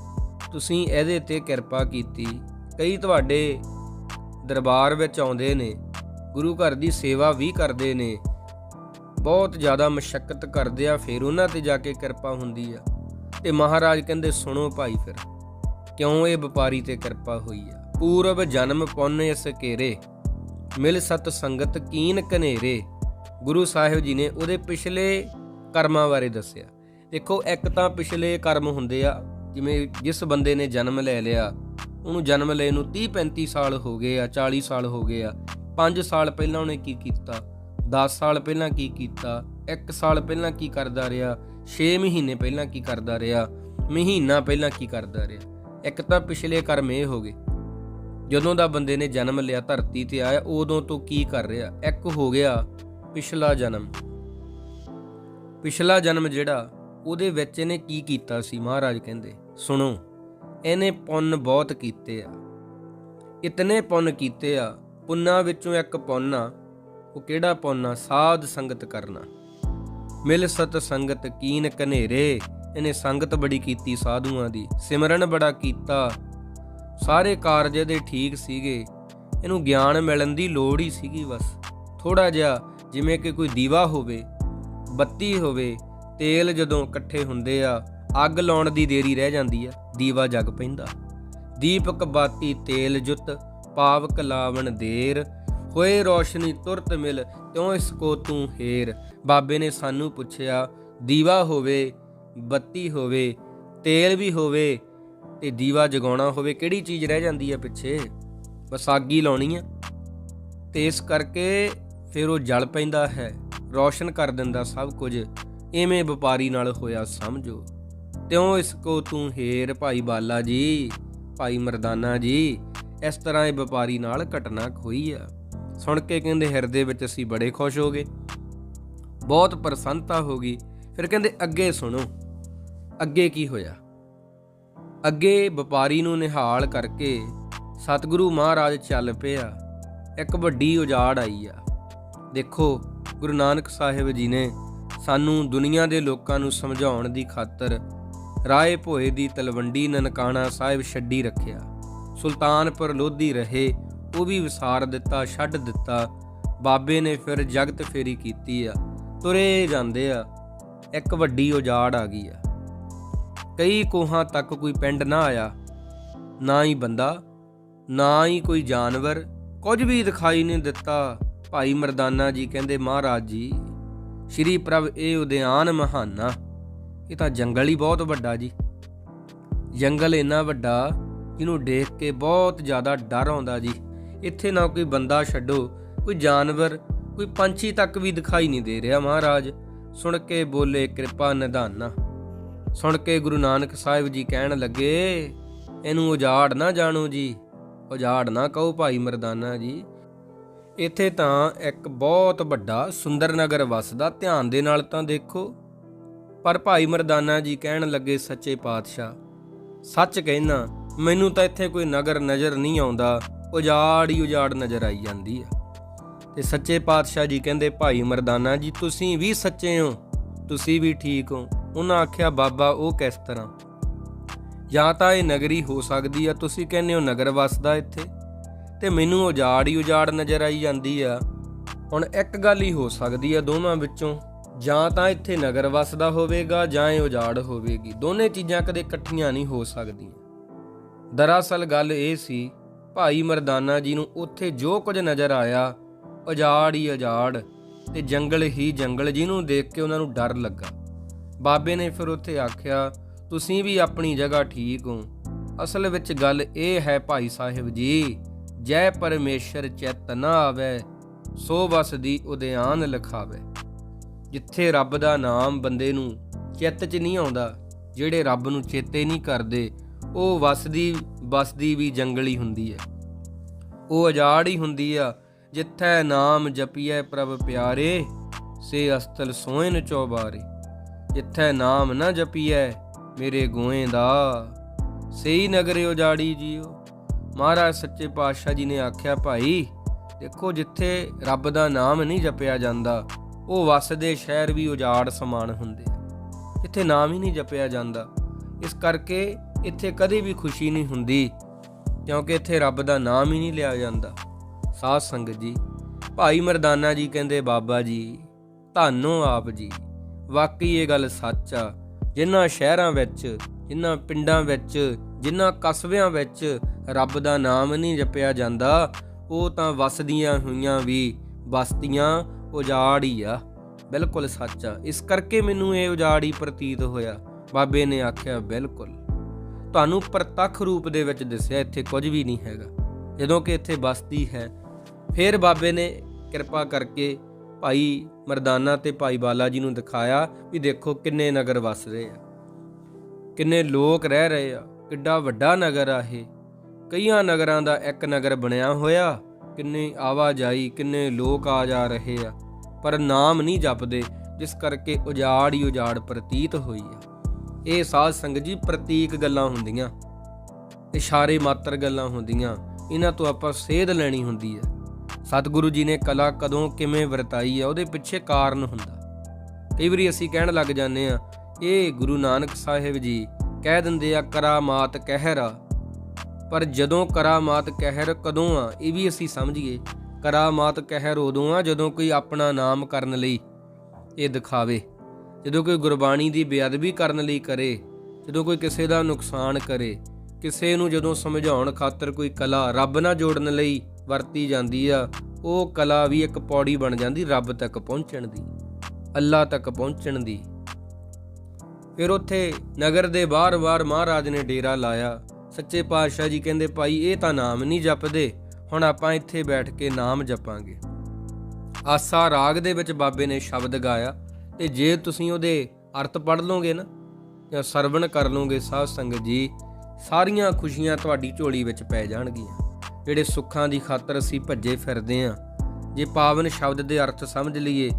[SPEAKER 1] ਤੁਸੀਂ ਇਹਦੇ ਤੇ ਕਿਰਪਾ ਕੀਤੀ, ਕਈ ਤੁਹਾਡੇ ਦਰਬਾਰ ਵਿੱਚ ਆਉਂਦੇ ਨੇ, ਗੁਰੂ ਘਰ ਦੀ ਸੇਵਾ ਵੀ ਕਰਦੇ ਨੇ। ਬਹੁਤ ਜ਼ਿਆਦਾ ਮਸ਼ਕਤ ਕਰਦੇ ਆ, ਫਿਰ ਉਹਨਾਂ ਤੇ ਜਾ ਕੇ ਕਿਰਪਾ ਹੁੰਦੀ ਆ। ਤੇ ਮਹਾਰਾਜ ਕਹਿੰਦੇ, ਸੁਣੋ ਭਾਈ ਫਿਰ, ਕਿਉਂ ਇਹ ਵਪਾਰੀ ਤੇ ਕਿਰਪਾ ਹੋਈ ਆ? ਪੂਰਬ ਜਨਮ ਪੁੰਨ ਇਸ ਘੇਰੇ, ਮਿਲ ਸਤ ਸੰਗਤ ਕੀਨ ਕਨੇਰੇ ਗੁਰੂ ਸਾਹਿਬ ਜੀ ਨੇ ਉਹਦੇ ਪਿਛਲੇ ਕਰਮਾਂ ਬਾਰੇ ਦੱਸਿਆ। ਦੇਖੋ, ਇੱਕ ਤਾਂ ਪਿਛਲੇ ਕਰਮ ਹੁੰਦੇ ਆ, ਜਿਵੇਂ ਜਿਸ ਬੰਦੇ ਨੇ ਜਨਮ ਲੈ ਲਿਆ ਉਹਨੂੰ ਜਨਮ ਲਏ ਨੂੰ 30 35 ਸਾਲ ਹੋ ਗਏ ਆ 40 ਸਾਲ ਹੋ ਗਏ ਆ। 5 ਸਾਲ ਪਹਿਲਾਂ ਉਹਨੇ ਕੀ ਕੀਤਾ? 10 ਸਾਲ ਪਹਿਲਾਂ ਕੀ ਕੀਤਾ? 1 ਸਾਲ ਪਹਿਲਾਂ ਕੀ ਕਰਦਾ ਰਿਹਾ? 6 ਮਹੀਨੇ ਪਹਿਲਾਂ ਕੀ ਕਰਦਾ ਰਿਹਾ? ਮਹੀਨਾ ਪਹਿਲਾਂ ਕੀ ਕਰਦਾ ਰਿਹਾ? ਇੱਕ ਤਾਂ ਪਿਛਲੇ ਕਰਮ ਇਹ ਹੋ ਗਏ। ਜਦੋਂ ਦਾ ਬੰਦੇ ਨੇ ਜਨਮ ਲਿਆ, ਧਰਤੀ ਤੇ ਆਇਆ, ਉਦੋਂ ਤੋਂ ਕੀ ਕਰ ਰਿਹਾ? ਇੱਕ ਹੋ ਗਿਆ ਪਿਛਲਾ ਜਨਮ। ਪਿਛਲਾ ਜਨਮ ਜਿਹੜਾ, ਉਹਦੇ ਵਿੱਚ ਇਹਨੇ ਕੀ ਕੀਤਾ ਸੀ? ਮਹਾਰਾਜ ਕਹਿੰਦੇ, ਸੁਣੋ। ਇਹਨੇ ਪੁੰਨ ਬਹੁਤ ਕੀਤੇ ਆ। ਇਤਨੇ ਪੁੰਨ ਕੀਤੇ ਆ, ਪੁੰਨਾਂ ਵਿੱਚੋਂ ਇੱਕ ਪੁੰਨ ਆ, ਉਹ ਕਿਹੜਾ ਪੁੰਨ ਆ? ਸਾਧ ਸੰਗਤ ਕਰਨਾ। ਮਿਲ ਸਤ ਸੰਗਤ, ਕੀਨ ਕਨੇਰੇ ਇਹਨੇ ਸੰਗਤ ਬੜੀ ਕੀਤੀ ਸਾਧੂਆਂ ਦੀ, ਸਿਮਰਨ ਬੜਾ ਕੀਤਾ। ਸਾਰੇ ਕਾਰਜ ਇਹਦੇ ਠੀਕ ਸੀਗੇ। ਇਹਨੂੰ ਗਿਆਨ ਮਿਲਣ ਦੀ ਲੋੜ ਹੀ ਸੀਗੀ ਬਸ। ਥੋੜਾ ਜਿਹਾ ਜਿਵੇਂ ਕਿ ਕੋਈ ਦੀਵਾ ਹੋਵੇ, ਬੱਤੀ ਹੋਵੇ, ਤੇਲ ਜਦੋਂ ਇਕੱਠੇ ਹੁੰਦੇ ਆ, ਅੱਗ ਲਾਉਣ ਦੀ ਦੇਰੀ ਰਹਿ ਜਾਂਦੀ ਆ। ਦੀਵਾ ਜਗ ਪੈਂਦਾ। ਦੀਪਕ ਬਾਤੀ ਤੇਲ ਜੁਤ, ਪਾਵਕ ਲਾਵਣ ਦੇਰ। ਹੋਏ ਰੋਸ਼ਨੀ ਤੁਰਤ ਮਿਲ, ਤਿਉ ਇਸ ਕੋ ਤੂੰ ਹੇਰ। ਬਾਬੇ ਨੇ ਸਾਨੂੰ ਪੁੱਛਿਆ, ਦੀਵਾ ਹੋਵੇ, ਬੱਤੀ ਹੋਵੇ, ਤੇਲ ਵੀ ਹੋਵੇ, ਤੇ ਦੀਵਾ ਜਗਾਉਣਾ ਹੋਵੇ, ਕਿਹੜੀ ਚੀਜ਼ ਰਹਿ ਜਾਂਦੀ ਹੈ ਪਿੱਛੇ? ਬਸ ਅੱਗ ਹੀ ਲਾਉਣੀ ਆ। ਤੇ ਇਸ ਕਰਕੇ ਫਿਰ ਉਹ ਜਲ ਪੈਂਦਾ ਹੈ, ਰੌਸ਼ਨ ਕਰ ਦਿੰਦਾ ਸਭ ਕੁਝ। ਐਵੇਂ ਵਪਾਰੀ ਨਾਲ ਹੋਇਆ ਸਮਝੋ। ਤਿਉ ਇਸ ਕੋ ਤੂੰ ਹੇਰ ਭਾਈ ਬਾਲਾ ਜੀ, ਭਾਈ ਮਰਦਾਨਾ ਜੀ, ਇਸ ਤਰ੍ਹਾਂ ਇਹ ਵਪਾਰੀ ਨਾਲ ਘਟਨਾ ਹੋਈ ਆ। ਸੁਣ ਕੇ ਕਹਿੰਦੇ ਹਿਰਦੇ ਵਿੱਚ ਅਸੀਂ ਬੜੇ ਖੁਸ਼ ਹੋ ਗਏ। ਬਹੁਤ ਪ੍ਰਸੰਨਤਾ ਹੋ ਗਈ। ਫਿਰ ਕਹਿੰਦੇ ਅੱਗੇ ਸੁਣੋ, ਅੱਗੇ ਕੀ ਹੋਇਆ? ਅੱਗੇ ਵਪਾਰੀ ਨੂੰ ਨਿਹਾਲ ਕਰਕੇ ਸਤਿਗੁਰੂ ਮਹਾਰਾਜ ਚੱਲ ਪਿਆ। ਇੱਕ ਵੱਡੀ ਉਜਾੜ ਆਈ ਆ। ਦੇਖੋ, ਗੁਰੂ ਨਾਨਕ ਸਾਹਿਬ ਜੀ ਨੇ ਸਾਨੂੰ ਦੁਨੀਆ ਦੇ ਲੋਕਾਂ ਨੂੰ ਸਮਝਾਉਣ ਦੀ ਖਾਤਰ ਰਾਏ ਭੋਏ ਦੀ ਤਲਵੰਡੀ ਨਨਕਾਣਾ ਸਾਹਿਬ ਛੱਡੀ ਰੱਖਿਆ। ਸੁਲਤਾਨਪੁਰ ਲੋਧੀ ਰਹੇ, ਉਹ ਵੀ ਵਿਸਾਰ ਦਿੱਤਾ, ਛੱਡ ਦਿੱਤਾ। ਬਾਬੇ ਨੇ ਫਿਰ ਜਗਤ ਫੇਰੀ ਕੀਤੀ ਆ, ਤੁਰੇ ਜਾਂਦੇ ਆ, ਇੱਕ ਵੱਡੀ ਉਜਾੜ ਆ ਗਈ ਆ। ਕਈ ਕੋਹਾਂ ਤੱਕ ਕੋਈ ਪਿੰਡ ਨਾ ਆਇਆ, ਨਾ ਹੀ ਬੰਦਾ, ਨਾ ਹੀ ਕੋਈ ਜਾਨਵਰ, ਕੁਝ ਵੀ ਦਿਖਾਈ ਨਹੀਂ ਦਿੱਤਾ। ਭਾਈ ਮਰਦਾਨਾ ਜੀ ਕਹਿੰਦੇ, ਮਹਾਰਾਜ ਜੀ, ਸ਼੍ਰੀ ਪ੍ਰਭ ਇਹ ਉਦਿਆਨ ਮਹਾਨਾ ਇਹ ਤਾਂ ਜੰਗਲ ਹੀ ਬਹੁਤ ਵੱਡਾ ਜੀ। ਜੰਗਲ ਇੰਨਾ ਵੱਡਾ ਜਿਹਨੂੰ ਦੇਖ ਕੇ ਬਹੁਤ ਜ਼ਿਆਦਾ ਡਰ ਆਉਂਦਾ ਜੀ। ਇੱਥੇ ਨਾ ਕੋਈ ਬੰਦਾ ਛੱਡੋ, ਕੋਈ ਜਾਨਵਰ, ਕੋਈ ਪੰਛੀ ਤੱਕ ਵੀ ਦਿਖਾਈ ਨਹੀਂ ਦੇ ਰਿਹਾ ਮਹਾਰਾਜ। ਸੁਣ ਕੇ ਬੋਲੇ ਕਿਰਪਾ ਨਿਧਾਨਾ। ਸੁਣ ਕੇ ਗੁਰੂ ਨਾਨਕ ਸਾਹਿਬ ਜੀ ਕਹਿਣ ਲੱਗੇ, ਇਹਨੂੰ ਉਜਾੜ ਨਾ ਜਾਣੋ ਜੀ, ਉਜਾੜ ਨਾ ਕਹੋ ਭਾਈ ਮਰਦਾਨਾ ਜੀ। ਇੱਥੇ ਤਾਂ ਇੱਕ ਬਹੁਤ ਵੱਡਾ ਸੁੰਦਰ ਨਗਰ ਵਸਦਾ, ਧਿਆਨ ਦੇ ਨਾਲ ਤਾਂ ਦੇਖੋ। ਪਰ ਭਾਈ ਮਰਦਾਨਾ ਜੀ ਕਹਿਣ ਲੱਗੇ ਸੱਚੇ ਪਾਤਸ਼ਾਹ, ਸੱਚ ਕਹਿਣਾ ਮੈਨੂੰ ਤਾਂ ਇੱਥੇ ਕੋਈ ਨਗਰ ਨਜ਼ਰ ਨਹੀਂ ਆਉਂਦਾ, ਉਜਾੜ ਹੀ ਉਜਾੜ ਨਜ਼ਰ ਆਈ ਜਾਂਦੀ ਆ। ਤੇ ਸੱਚੇ ਪਾਤਸ਼ਾਹ ਜੀ ਕਹਿੰਦੇ, ਭਾਈ ਮਰਦਾਨਾ ਜੀ, ਤੁਸੀਂ ਵੀ ਸੱਚੇ ਹੋ, ਤੁਸੀਂ ਵੀ ਠੀਕ ਹੋ। ਉਹਨਾਂ ਆਖਿਆ, ਬਾਬਾ, ਉਹ ਕਿਸ ਤਰ੍ਹਾਂ? ਜਾਂ ਤਾਂ ਇਹ ਨਗਰੀ ਹੋ ਸਕਦੀ ਆ, ਤੁਸੀਂ ਕਹਿੰਦੇ ਹੋ ਨਗਰ ਵਸਦਾ ਇੱਥੇ? ਤੇ ਮੈਨੂੰ ਉਜਾੜ ਹੀ ਉਜਾੜ ਨਜ਼ਰ ਆਈ ਜਾਂਦੀ ਆ। ਹੁਣ ਇੱਕ ਗੱਲ ਹੀ ਹੋ ਸਕਦੀ ਆ ਦੋਵਾਂ ਵਿੱਚੋਂ ਜਾਂ ਤਾਂ ਇੱਥੇ ਨਗਰ ਵਸਦਾ ਹੋਵੇਗਾ ਜਾਂ ਇਹ ਉਜਾੜ ਹੋਵੇਗੀ। ਦੋਨੇ ਚੀਜ਼ਾਂ ਕਦੇ ਇਕੱਠੀਆਂ ਨਹੀਂ ਹੋ ਸਕਦੀਆਂ। ਦਰਅਸਲ ਗੱਲ ਇਹ ਸੀ, ਭਾਈ ਮਰਦਾਨਾ ਜੀ ਨੂੰ ਉੱਥੇ ਜੋ ਕੁਝ ਨਜ਼ਰ ਆਇਆ, ਉਜਾੜ ਹੀ ਉਜਾੜ, ਤੇ ਜੰਗਲ ਹੀ ਜੰਗਲ ਜਿਹਨੂੰ ਦੇਖ ਕੇ ਉਹਨਾਂ ਨੂੰ ਡਰ ਲੱਗਾ। ਬਾਬੇ ਨੇ ਫਿਰ ਉੱਥੇ ਆਖਿਆ, ਤੁਸੀਂ ਵੀ ਆਪਣੀ ਜਗ੍ਹਾ ਠੀਕ ਹੋ। ਅਸਲ ਵਿੱਚ ਗੱਲ ਇਹ ਹੈ ਭਾਈ ਸਾਹਿਬ ਜੀ, ਜੈ ਪਰਮੇਸ਼ਰ ਚਿਤ ਨਾ ਆਵੇ, ਸੋ ਵਸ ਉਦਿਆਨ ਲਖਾਵੇ। ਜਿੱਥੇ ਰੱਬ ਦਾ ਨਾਮ ਬੰਦੇ ਨੂੰ ਚਿੱਤ 'ਚ ਨਹੀਂ ਆਉਂਦਾ, ਜਿਹੜੇ ਰੱਬ ਨੂੰ ਚੇਤੇ ਨਹੀਂ ਕਰਦੇ, ਉਹ ਵਸਦੀ ਵਸਦੀ ਵੀ ਜੰਗਲੀ ਹੁੰਦੀ ਹੈ। ਉਹ ਅਜਾੜ ਹੀ ਹੁੰਦੀ ਆ, ਜਿੱਥੈ ਨਾਮ ਜਪੀਐ ਪ੍ਰਭ ਪਿਆਰੇ, ਸੇ ਅਸਤਲ ਸੋਇਨ ਚੌਬਾਰੇ। ਜਿੱਥੈ ਨਾਮ ਨਾ ਜਪੀਐ, ਮੇਰੇ ਗੋਏ ਦਾ। ਸਹੀ ਨਗਰੇ ਉਜਾੜੀ ਜੀਓ। ਮਹਾਰਾਜ ਸੱਚੇ ਪਾਤਸ਼ਾਹ ਜੀ ਨੇ ਆਖਿਆ, ਭਾਈ, ਦੇਖੋ ਜਿੱਥੇ ਰੱਬ ਦਾ ਨਾਮ ਨਹੀਂ ਜਪਿਆ ਜਾਂਦਾ ਉਹ ਵਸਦੇ ਸ਼ਹਿਰ ਵੀ ਉਜਾੜ ਸਮਾਨ ਹੁੰਦੇ ਇੱਥੇ ਨਾਮ ਹੀ ਨਹੀਂ ਜਪਿਆ ਜਾਂਦਾ। ਇਸ ਕਰਕੇ ਇੱਥੇ ਕਦੇ ਵੀ ਖੁਸ਼ੀ ਨਹੀਂ ਹੁੰਦੀ, ਕਿਉਂਕਿ ਇੱਥੇ ਰੱਬ ਦਾ ਨਾਮ ਹੀ ਨਹੀਂ ਲਿਆ ਜਾਂਦਾ। ਸਾਧ ਸੰਗਤ ਜੀ, ਭਾਈ ਮਰਦਾਨਾ ਜੀ ਕਹਿੰਦੇ, ਬਾਬਾ ਜੀ, ਧੰਨੋ ਆਪ ਜੀ। ਵਾਕਈ ਇਹ ਗੱਲ ਸੱਚ ਆ। ਜਿਨ੍ਹਾਂ ਸ਼ਹਿਰਾਂ ਵਿੱਚ, ਜਿਨ੍ਹਾਂ ਪਿੰਡਾਂ ਵਿੱਚ, ਜਿਨ੍ਹਾਂ ਕਸਬਿਆਂ ਵਿੱਚ ਰੱਬ ਦਾ ਨਾਮ ਨਹੀਂ ਜਪਿਆ ਜਾਂਦਾ, ਉਹ ਤਾਂ ਵਸਦੀਆਂ ਹੋਈਆਂ ਵੀ ਬਸਤੀਆਂ ਉਜਾੜ ਹੀ ਆ। ਬਿਲਕੁਲ ਸੱਚ ਆ। ਇਸ ਕਰਕੇ ਮੈਨੂੰ ਇਹ ਉਜਾੜ ਹੀ ਪ੍ਰਤੀਤ ਹੋਇਆ। ਬਾਬੇ ਨੇ ਆਖਿਆ, ਬਿਲਕੁਲ। ਤੁਹਾਨੂੰ ਪ੍ਰਤੱਖ ਰੂਪ ਦੇ ਵਿੱਚ ਦਿਸਿਆ, ਇੱਥੇ ਕੁਝ ਵੀ ਨਹੀਂ ਹੈਗਾ। ਜਦੋਂ ਕਿ ਇੱਥੇ ਬਸਤੀ ਹੈ, ਫਿਰ ਬਾਬੇ ਨੇ ਕਿਰਪਾ ਕਰਕੇ ਭਾਈ ਮਰਦਾਨਾ ਤੇ ਭਾਈ ਬਾਲਾ ਜੀ ਨੂੰ ਦਿਖਾਇਆ ਵੀ ਦੇਖੋ ਕਿੰਨੇ ਨਗਰ ਵਸ ਰਹੇ ਆ। ਕਿੰਨੇ ਲੋਕ ਰਹਿ ਰਹੇ ਆ। ਕਿੱਡਾ ਵੱਡਾ ਨਗਰ ਆ ਇਹ। ਕਈਆਂ ਨਗਰਾਂ ਦਾ ਇੱਕ ਨਗਰ ਬਣਿਆ ਹੋਇਆ। ਕਿੰਨੇ ਆਵਾਜਾਈ, ਕਿੰਨੇ ਲੋਕ ਆ ਜਾ ਰਹੇ ਆ। ਪਰ ਨਾਮ ਨਹੀਂ ਜਪਦੇ, ਜਿਸ ਕਰਕੇ ਉਜਾੜ ਹੀ ਉਜਾੜ ਪ੍ਰਤੀਤ ਹੋਈ ਆ। ਇਹ ਸਾਧ ਸੰਗਤ ਜੀ ਪ੍ਰਤੀਕ ਗੱਲਾਂ ਹੁੰਦੀਆਂ, ਇਸ਼ਾਰੇ ਮਾਤਰ ਗੱਲਾਂ ਹੁੰਦੀਆਂ, ਇਹਨਾਂ ਤੋਂ ਆਪਾਂ ਸੇਧ ਲੈਣੀ ਹੁੰਦੀ ਹੈ ਸਤਿਗੁਰੂ ਜੀ ਨੇ ਕਲਾ ਕਦੋਂ ਕਿਵੇਂ ਵਰਤਾਈ ਹੈ ਉਹਦੇ ਪਿੱਛੇ ਕਾਰਨ ਹੁੰਦਾ। ਕਈ ਵਾਰੀ ਅਸੀਂ ਕਹਿਣ ਲੱਗ ਜਾਂਦੇ ਆ, ਇਹ ਗੁਰੂ ਨਾਨਕ ਸਾਹਿਬ ਜੀ, ਕਹਿ ਦਿੰਦੇ ਆ, ਕਰਾਮਾਤ ਕਹਿਰਾ। ਪਰ ਜਦੋਂ ਕਰਾਮਾਤ ਕਹਿਰ ਕਦੋਂ ਆ, ਇਹ ਵੀ ਅਸੀਂ ਸਮਝੀਏ। ਕਰਾਮਾਤ ਕਹਿਰ ਉਦੋਂ ਆ ਜਦੋਂ ਕੋਈ ਆਪਣਾ ਨਾਮ ਕਰਨ ਲਈ ਇਹ ਦਿਖਾਵੇ। ਜਦੋਂ ਕੋਈ ਗੁਰਬਾਣੀ ਦੀ ਬੇਅਦਬੀ ਕਰਨ ਲਈ ਕਰੇ, ਜਦੋਂ ਕੋਈ ਕਿਸੇ ਦਾ ਨੁਕਸਾਨ ਕਰੇ, ਕਿਸੇ ਨੂੰ ਜਦੋਂ ਸਮਝਾਉਣ ਖਾਤਰ ਕੋਈ ਕਲਾ ਰੱਬ ਨਾਲ ਜੋੜਨ ਲਈ ਵਰਤੀ ਜਾਂਦੀ ਆ, ਉਹ ਕਲਾ ਵੀ ਇੱਕ ਪੌੜੀ ਬਣ ਜਾਂਦੀ, ਰੱਬ ਤੱਕ ਪਹੁੰਚਣ ਦੀ, ਅੱਲਾ ਤੱਕ ਪਹੁੰਚਣ ਦੀ। ਫਿਰ ਉੱਥੇ ਨਗਰ ਦੇ ਬਾਹਰ-ਬਾਹਰ ਮਹਾਰਾਜ ਨੇ ਡੇਰਾ ਲਾਇਆ। ਸੱਚੇ ਪਾਤਸ਼ਾਹ ਜੀ ਕਹਿੰਦੇ, ਭਾਈ, ਇਹ ਤਾਂ ਨਾਮ ਨਹੀਂ ਜਪਦੇ। ਹੁਣ ਆਪਾਂ ਇੱਥੇ ਬੈਠ ਕੇ ਨਾਮ ਜਪਾਂਗੇ। ਆਸਾ ਰਾਗ ਦੇ ਵਿੱਚ ਬਾਬੇ ਨੇ ਸ਼ਬਦ ਗਾਇਆ, ਤੇ ਜੇ ਤੁਸੀਂ ਉਹਦੇ ਅਰਥ ਪੜ੍ਹ ਲਓਗੇ ਨਾ, ਜਾਂ ਸਰਵਣ ਕਰ ਲਓਗੇ, ਸਾਧ ਸੰਗਤ ਜੀ, ਸਾਰੀਆਂ ਖੁਸ਼ੀਆਂ ਤੁਹਾਡੀ ਝੋਲੀ ਵਿੱਚ ਪੈ ਜਾਣਗੀਆਂ। ਜਿਹੜੇ ਸੁੱਖਾਂ ਦੀ ਖਾਤਰ ਅਸੀਂ ਭੱਜੇ ਫਿਰਦੇ ਆਂ, ਜੇ ਪਾਵਨ ਸ਼ਬਦ ਦੇ ਅਰਥ ਸਮਝ ਲਈਏ,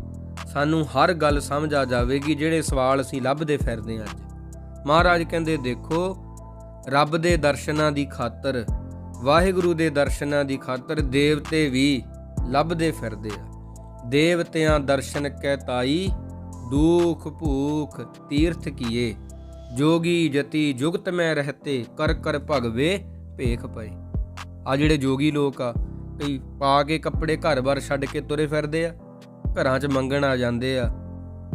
[SPEAKER 1] ਸਾਨੂੰ ਹਰ ਗੱਲ ਸਮਝ ਆ ਜਾਵੇਗੀ, ਜਿਹੜੇ ਸਵਾਲ ਅਸੀਂ ਲੱਭਦੇ ਫਿਰਦੇ ਆਂ ਅੱਜ। ਮਹਾਰਾਜ ਕਹਿੰਦੇ, ਦੇਖੋ ਰੱਬ ਦੇ ਦਰਸ਼ਨਾਂ ਦੀ ਖਾਤਰ, ਵਾਹਿਗੁਰੂ ਦੇ ਦਰਸ਼ਨਾਂ ਦੀ ਖਾਤਰ ਦੇਵਤੇ ਵੀ ਲੱਭਦੇ ਫਿਰਦੇ ਆ। ਦੇਵਤਿਆਂ ਦਰਸ਼ਨ ਕੈ ਤਾਈ, ਦੁਖ ਭੂਖ ਤੀਰਥ ਕੀਏ। ਜੋਗੀ ਜਤੀ ਜੁਗਤ ਮੈਂ ਰਹਤੇ, ਕਰ ਕਰ ਭਗਵੇ ਭੇਖ ਪਏ। ਆ ਜਿਹੜੇ ਜੋਗੀ ਲੋਕ ਆ, ਕਈ ਪਾ ਕੇ ਕੱਪੜੇ ਘਰ-ਬਾਰ ਛੱਡ ਕੇ ਤੁਰੇ ਫਿਰਦੇ ਆ, ਘਰਾਂ 'ਚ ਮੰਗਣ ਆ ਜਾਂਦੇ ਆ।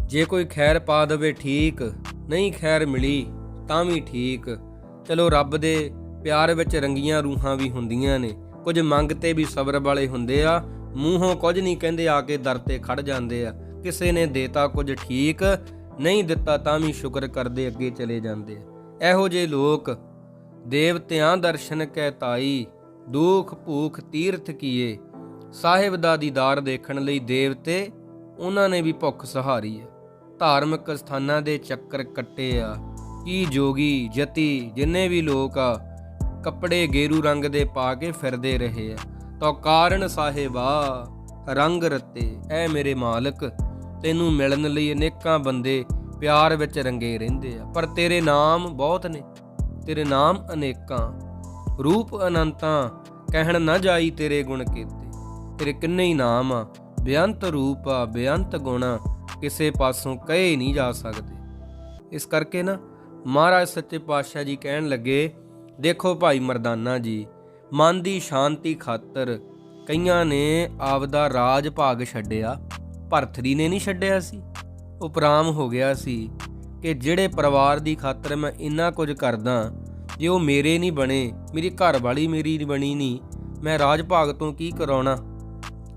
[SPEAKER 1] ਜੇ ਕੋਈ ਖੈਰ ਪਾ ਦੇਵੇ ਠੀਕ, ਨਹੀਂ ਖੈਰ ਮਿਲੀ ਤਾਂ ਵੀ ਠੀਕ। ਚਲੋ ਰੱਬ ਦੇ ਪਿਆਰ ਵਿੱਚ ਰੰਗੀਆਂ ਰੂਹਾਂ ਵੀ ਹੁੰਦੀਆਂ ਨੇ। ਕੁਝ ਮੰਗ 'ਤੇ ਵੀ ਸਬਰ ਵਾਲੇ ਹੁੰਦੇ ਆ। ਮੂੰਹੋਂ ਕੁਝ ਨਹੀਂ ਕਹਿੰਦੇ, ਆ ਕੇ ਦਰ ਤੇ ਖੜ ਜਾਂਦੇ ਆ। ਕਿਸੇ ਨੇ ਦੇਤਾ ਕੁਝ ਠੀਕ, ਨਹੀਂ ਦਿੱਤਾ ਤਾਂ ਵੀ ਸ਼ੁਕਰ ਕਰਦੇ ਅੱਗੇ ਚਲੇ ਜਾਂਦੇ ਆ। ਇਹੋ ਜਿਹੇ ਲੋਕ, ਦੇਵਤਿਆਂ ਦਰਸ਼ਨ ਕੈ ਤਾਈ, ਦੁਖ ਭੂਖ ਤੀਰਥ ਕੀਏ। ਸਾਹਿਬ ਦਾ ਦੀਦਾਰ ਦੇਖਣ ਲਈ ਦੇਵਤੇ, ਉਹਨਾਂ ਨੇ ਵੀ ਭੁੱਖ ਸਹਾਰੀ ਹੈ ਧਾਰਮਿਕ ਸਥਾਨਾਂ ਦੇ ਚੱਕਰ ਕੱਟੇ ਆ। ਕੀ ਜੋਗੀ ਜਤੀ ਜਿੰਨੇ ਵੀ ਲੋਕ ਆ ਕੱਪੜੇ ਗੇਰੂ ਰੰਗ ਦੇ ਪਾ ਕੇ ਫਿਰਦੇ ਰਹੇ ਆ। ਤਾਂ ਕਾਰਨ ਸਾਹਿਬਾ ਰੰਗ ਰਤੇ ਐ ਮੇਰੇ ਮਾਲਕ ਤੈਨੂੰ ਮਿਲਣ ਲਈ ਅਨੇਕਾਂ ਬੰਦੇ ਪਿਆਰ ਵਿੱਚ ਰੰਗੇ ਰਹਿੰਦੇ ਆ। ਪਰ ਤੇਰੇ ਨਾਮ ਬਹੁਤ ਨੇ ਤੇਰੇ ਨਾਮ ਅਨੇਕਾਂ ਰੂਪ ਅਨੰਤਾਂ ਕਹਿਣ ਨਾ ਜਾਈ ਤੇਰੇ ਗੁਣ ਕੀਤੇ। ਤੇਰੇ ਕਿੰਨੇ ਹੀ ਨਾਮ ਆ ਬੇਅੰਤ ਰੂਪ ਆ ਬੇਅੰਤ ਗੁਣ ਆ, ਕਿਸੇ ਪਾਸੋਂ ਕਹੇ ਨਹੀਂ ਜਾ ਸਕਦੇ। ਇਸ ਕਰਕੇ ਨਾ ਮਹਾਰਾਜ ਸੱਚੇ ਪਾਤਸ਼ਾਹ ਜੀ ਕਹਿਣ ਲੱਗੇ, ਦੇਖੋ ਭਾਈ ਮਰਦਾਨਾ ਜੀ, ਮਨ ਦੀ ਸ਼ਾਂਤੀ ਖਾਤਰ ਕਈਆਂ ਨੇ ਆਪਦਾ ਰਾਜ ਭਾਗ ਛੱਡਿਆ ਭਰਥਰੀ ਨੇ ਨਹੀਂ ਛੱਡਿਆ ਸੀ। ਉਪਰਾਮ ਹੋ ਗਿਆ ਸੀ ਕਿ ਜਿਹੜੇ ਪਰਿਵਾਰ ਦੀ ਖਾਤਰ ਮੈਂ ਇੰਨਾ ਕੁਝ ਕਰਦਾ, ਜੇ ਉਹ ਮੇਰੇ ਨਹੀਂ ਬਣੇ, ਮੇਰੀ ਘਰ ਵਾਲੀ ਮੇਰੀ ਨਹੀਂ ਬਣੀ ਨਹੀਂ ਮੈਂ ਰਾਜ ਭਾਗ ਤੋਂ ਕੀ ਕਰਾਉਣਾ?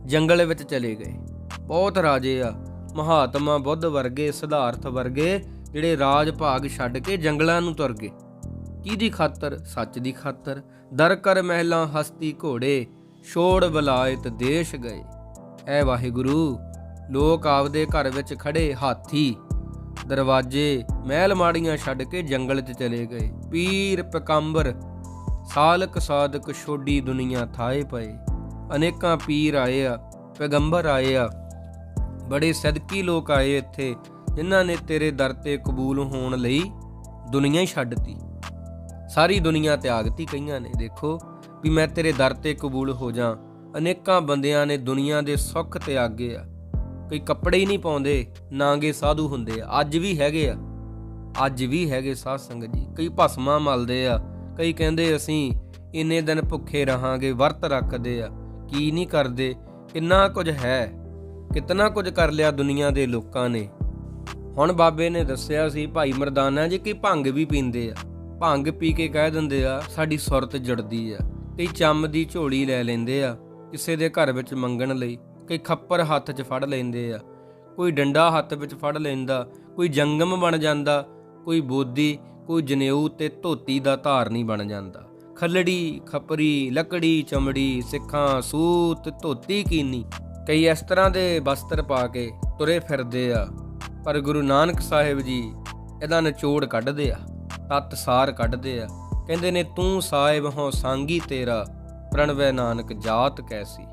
[SPEAKER 1] ਜੰਗਲ ਵਿੱਚ ਚਲੇ ਗਏ। ਬਹੁਤ ਰਾਜੇ ਆ, ਮਹਾਤਮਾ ਬੁੱਧ ਵਰਗੇ, ਸਿਧਾਰਥ ਵਰਗੇ ਜਿਹੜੇ ਰਾਜ ਭਾਗ ਛੱਡ ਕੇ ਜੰਗਲਾਂ ਨੂੰ ਤੁਰ ਗਏ। ਕਿਹਦੀ ਖਾਤਰ? ਸੱਚ ਦੀ ਖਾਤਰ। ਦਰ ਕਰ ਮਹਿਲਾਂ ਹਸਤੀ ਘੋੜੇ, ਛੋੜ ਬਲਾਇਤ ਦੇਸ਼ ਗਏ। ਐ ਵਾਹਿਗੁਰੂ, ਲੋਕ ਆਪਦੇ ਘਰ ਵਿੱਚ ਖੜੇ ਹਾਥੀ, ਦਰਵਾਜ਼ੇ, ਮਹਿਲ ਮਾੜੀਆਂ ਛੱਡ ਕੇ ਜੰਗਲ 'ਚ ਚਲੇ ਗਏ। ਪੀਰ ਪਕੰਬਰ, ਸਾਲਕ ਸਾਧਕ ਛੋਡੀ ਦੁਨੀਆ ਥਾਏ ਪਏ। ਅਨੇਕਾਂ ਪੀਰ ਆਏ ਆ, ਪੈਗੰਬਰ ਆਏ ਆ, ਬੜੇ ਸਦਕੀ ਲੋਕ ਆਏ ਇੱਥੇ। ਜਿਨ੍ਹਾਂ ਨੇ ਤੇਰੇ ਦਰ ਤੇ ਕਬੂਲ ਹੋਣ ਲਈ ਦੁਨੀਆ ਹੀ ਛੱਡਤੀ। ਸਾਰੀ ਦੁਨੀਆ ਤਿਆਗਤੀ ਕਈਆਂ ਨੇ। ਦੇਖੋ ਵੀ ਮੈਂ ਤੇਰੇ ਦਰ ਤੇ ਕਬੂਲ ਹੋ ਜਾ। ਅਨੇਕਾਂ ਬੰਦਿਆਂ ਨੇ ਦੁਨੀਆ ਦੇ ਸੁੱਖ ਤਿਆਗੇ ਆ। ਕਈ ਕੱਪੜੇ ਹੀ ਨਹੀਂ ਪਾਉਂਦੇ ਨਾਂਗੇ ਸਾਧੂ ਹੁੰਦੇ ਆ। ਅੱਜ ਵੀ ਹੈਗੇ ਆ। ਅੱਜ ਵੀ ਹੈਗੇ ਸਾਧ ਸੰਗਤ ਜੀ। ਕਈ ਭਸਮਾਂ ਮਲਦੇ ਆ। ਕਈ ਕਹਿੰਦੇ ਅਸੀਂ ਇੰਨੇ ਦਿਨ ਭੁੱਖੇ ਰਹਾਂਗੇ, ਵਰਤ ਰੱਖਦੇ ਆ। ਕੀ ਨਹੀਂ ਕਰਦੇ? ਕਿੰਨਾ ਕੁਝ ਹੈ। ਕਿਤਨਾ ਕੁਝ ਕਰ ਲਿਆ ਦੁਨੀਆ ਦੇ ਲੋਕਾਂ ਨੇ। ਹੁਣ ਬਾਬੇ ਨੇ ਦੱਸਿਆ ਸੀ ਭਾਈ ਮਰਦਾਨਾ ਜੀ ਕਿ ਭੰਗ ਵੀ ਪੀਂਦੇ ਆ। ਭੰਗ ਪੀ ਕੇ ਕਹਿ ਦਿੰਦੇ ਆ, ਸਾਡੀ ਸੁਰਤ ਜੜਦੀ ਆ। ਕਈ ਚੰਮ ਦੀ ਝੋਲੀ ਲੈ ਲੈਂਦੇ ਆ, ਕਿਸੇ ਦੇ ਘਰ ਵਿੱਚ ਮੰਗਣ ਲਈ। ਕਈ ਖੱਪਰ ਹੱਥ 'ਚ ਫੜ ਲੈਂਦੇ ਆ। ਕੋਈ ਡੰਡਾ ਹੱਥ ਵਿੱਚ ਫੜ ਲੈਂਦਾ, ਕੋਈ ਜੰਗਮ ਬਣ ਜਾਂਦਾ। ਕੋਈ ਬੋਦੀ, ਕੋਈ ਜਨੇਊ ਤੇ ਧੋਤੀ ਦਾ ਧਾਰਨੀ ਬਣ ਜਾਂਦਾ। ਖੱਲੜੀ, ਖੱਪਰੀ, ਲੱਕੜੀ, ਚਮੜੀ, ਸਿੱਖਾਂ, ਸੂਤ, ਧੋਤੀ, ਕੀਨੀ। ਕਈ ਇਸ ਤਰ੍ਹਾਂ ਦੇ ਵਸਤਰ ਪਾ ਕੇ ਤੁਰੇ ਫਿਰਦੇ ਆ। ਪਰ ਗੁਰੂ ਨਾਨਕ ਸਾਹਿਬ ਜੀ ਇਹਦਾ ਨਿਚੋੜ ਕੱਢਦੇ ਆ, ਤਤ ਸਾਰ ਕੱਢਦੇ ਆ। ਕਹਿੰਦੇ ਨੇ, ਤੂੰ ਸਾਹਿਬ ਹੋ ਸਾਂਗੀ ਤੇਰਾ, ਪ੍ਰਣਵੈ ਨਾਨਕ ਜਾਤ ਕੈਸੀ।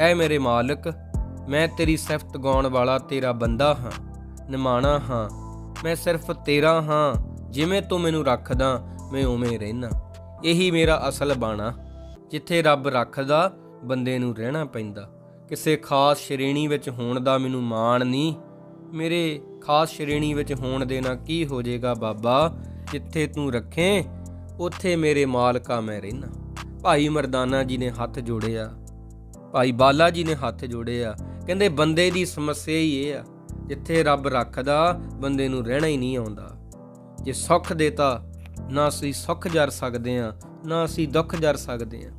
[SPEAKER 1] ਐ ਮੇਰੇ ਮਾਲਕ, ਮੈਂ ਤੇਰੀ ਸਿਫਤ ਗਾਉਣ ਵਾਲਾ ਤੇਰਾ ਬੰਦਾ ਹਾਂ, ਨਿਮਾਣਾ ਹਾਂ। ਮੈਂ ਸਿਰਫ ਤੇਰਾ ਹਾਂ, ਜਿਵੇਂ ਤੂੰ ਮੈਨੂੰ ਰੱਖਦਾ, ਮੈਂ ਉਵੇਂ ਰਹਿਣਾ। ਇਹੀ ਮੇਰਾ ਅਸਲ ਬਾਣਾ। ਜਿੱਥੇ ਰੱਬ ਰੱਖਦਾ, ਬੰਦੇ ਨੂੰ ਰਹਿਣਾ ਪੈਂਦਾ। ਕਿਸੇ ਖਾਸ ਸ਼੍ਰੇਣੀ ਵਿੱਚ ਹੋਣ ਦਾ ਮੈਨੂੰ ਮਾਣ ਨਹੀਂ ਮੇਰੇ ਖਾਸ ਸ਼੍ਰੇਣੀ ਵਿੱਚ ਹੋਣ ਦੇ ਨਾਲ ਕੀ ਹੋ ਜਾਏਗਾ ਬਾਬਾ? ਜਿੱਥੇ ਤੂੰ ਰੱਖੇ, ਉੱਥੇ ਮੇਰੇ ਮਾਲਕਾ ਮੈਂ ਰਹਿਣਾ ਭਾਈ ਮਰਦਾਨਾ ਜੀ ਨੇ ਹੱਥ ਜੋੜੇ ਆ ਭਾਈ ਬਾਲਾ ਜੀ ਨੇ ਹੱਥ ਜੋੜੇ ਆ ਕਹਿੰਦੇ, ਬੰਦੇ ਦੀ ਸਮੱਸਿਆ ਹੀ ਇਹ ਆ, ਜਿੱਥੇ ਰੱਬ ਰੱਖਦਾ, ਬੰਦੇ ਨੂੰ ਰਹਿਣਾ ਹੀ ਨਹੀਂ ਆਉਂਦਾ। ਜੇ ਸੁੱਖ ਦੇਤਾ, ਨਾ ਅਸੀਂ ਸੁੱਖ ਜਰ ਸਕਦੇ ਆ ਨਾ ਅਸੀਂ ਦੁੱਖ ਜਰ ਸਕਦੇ ਆ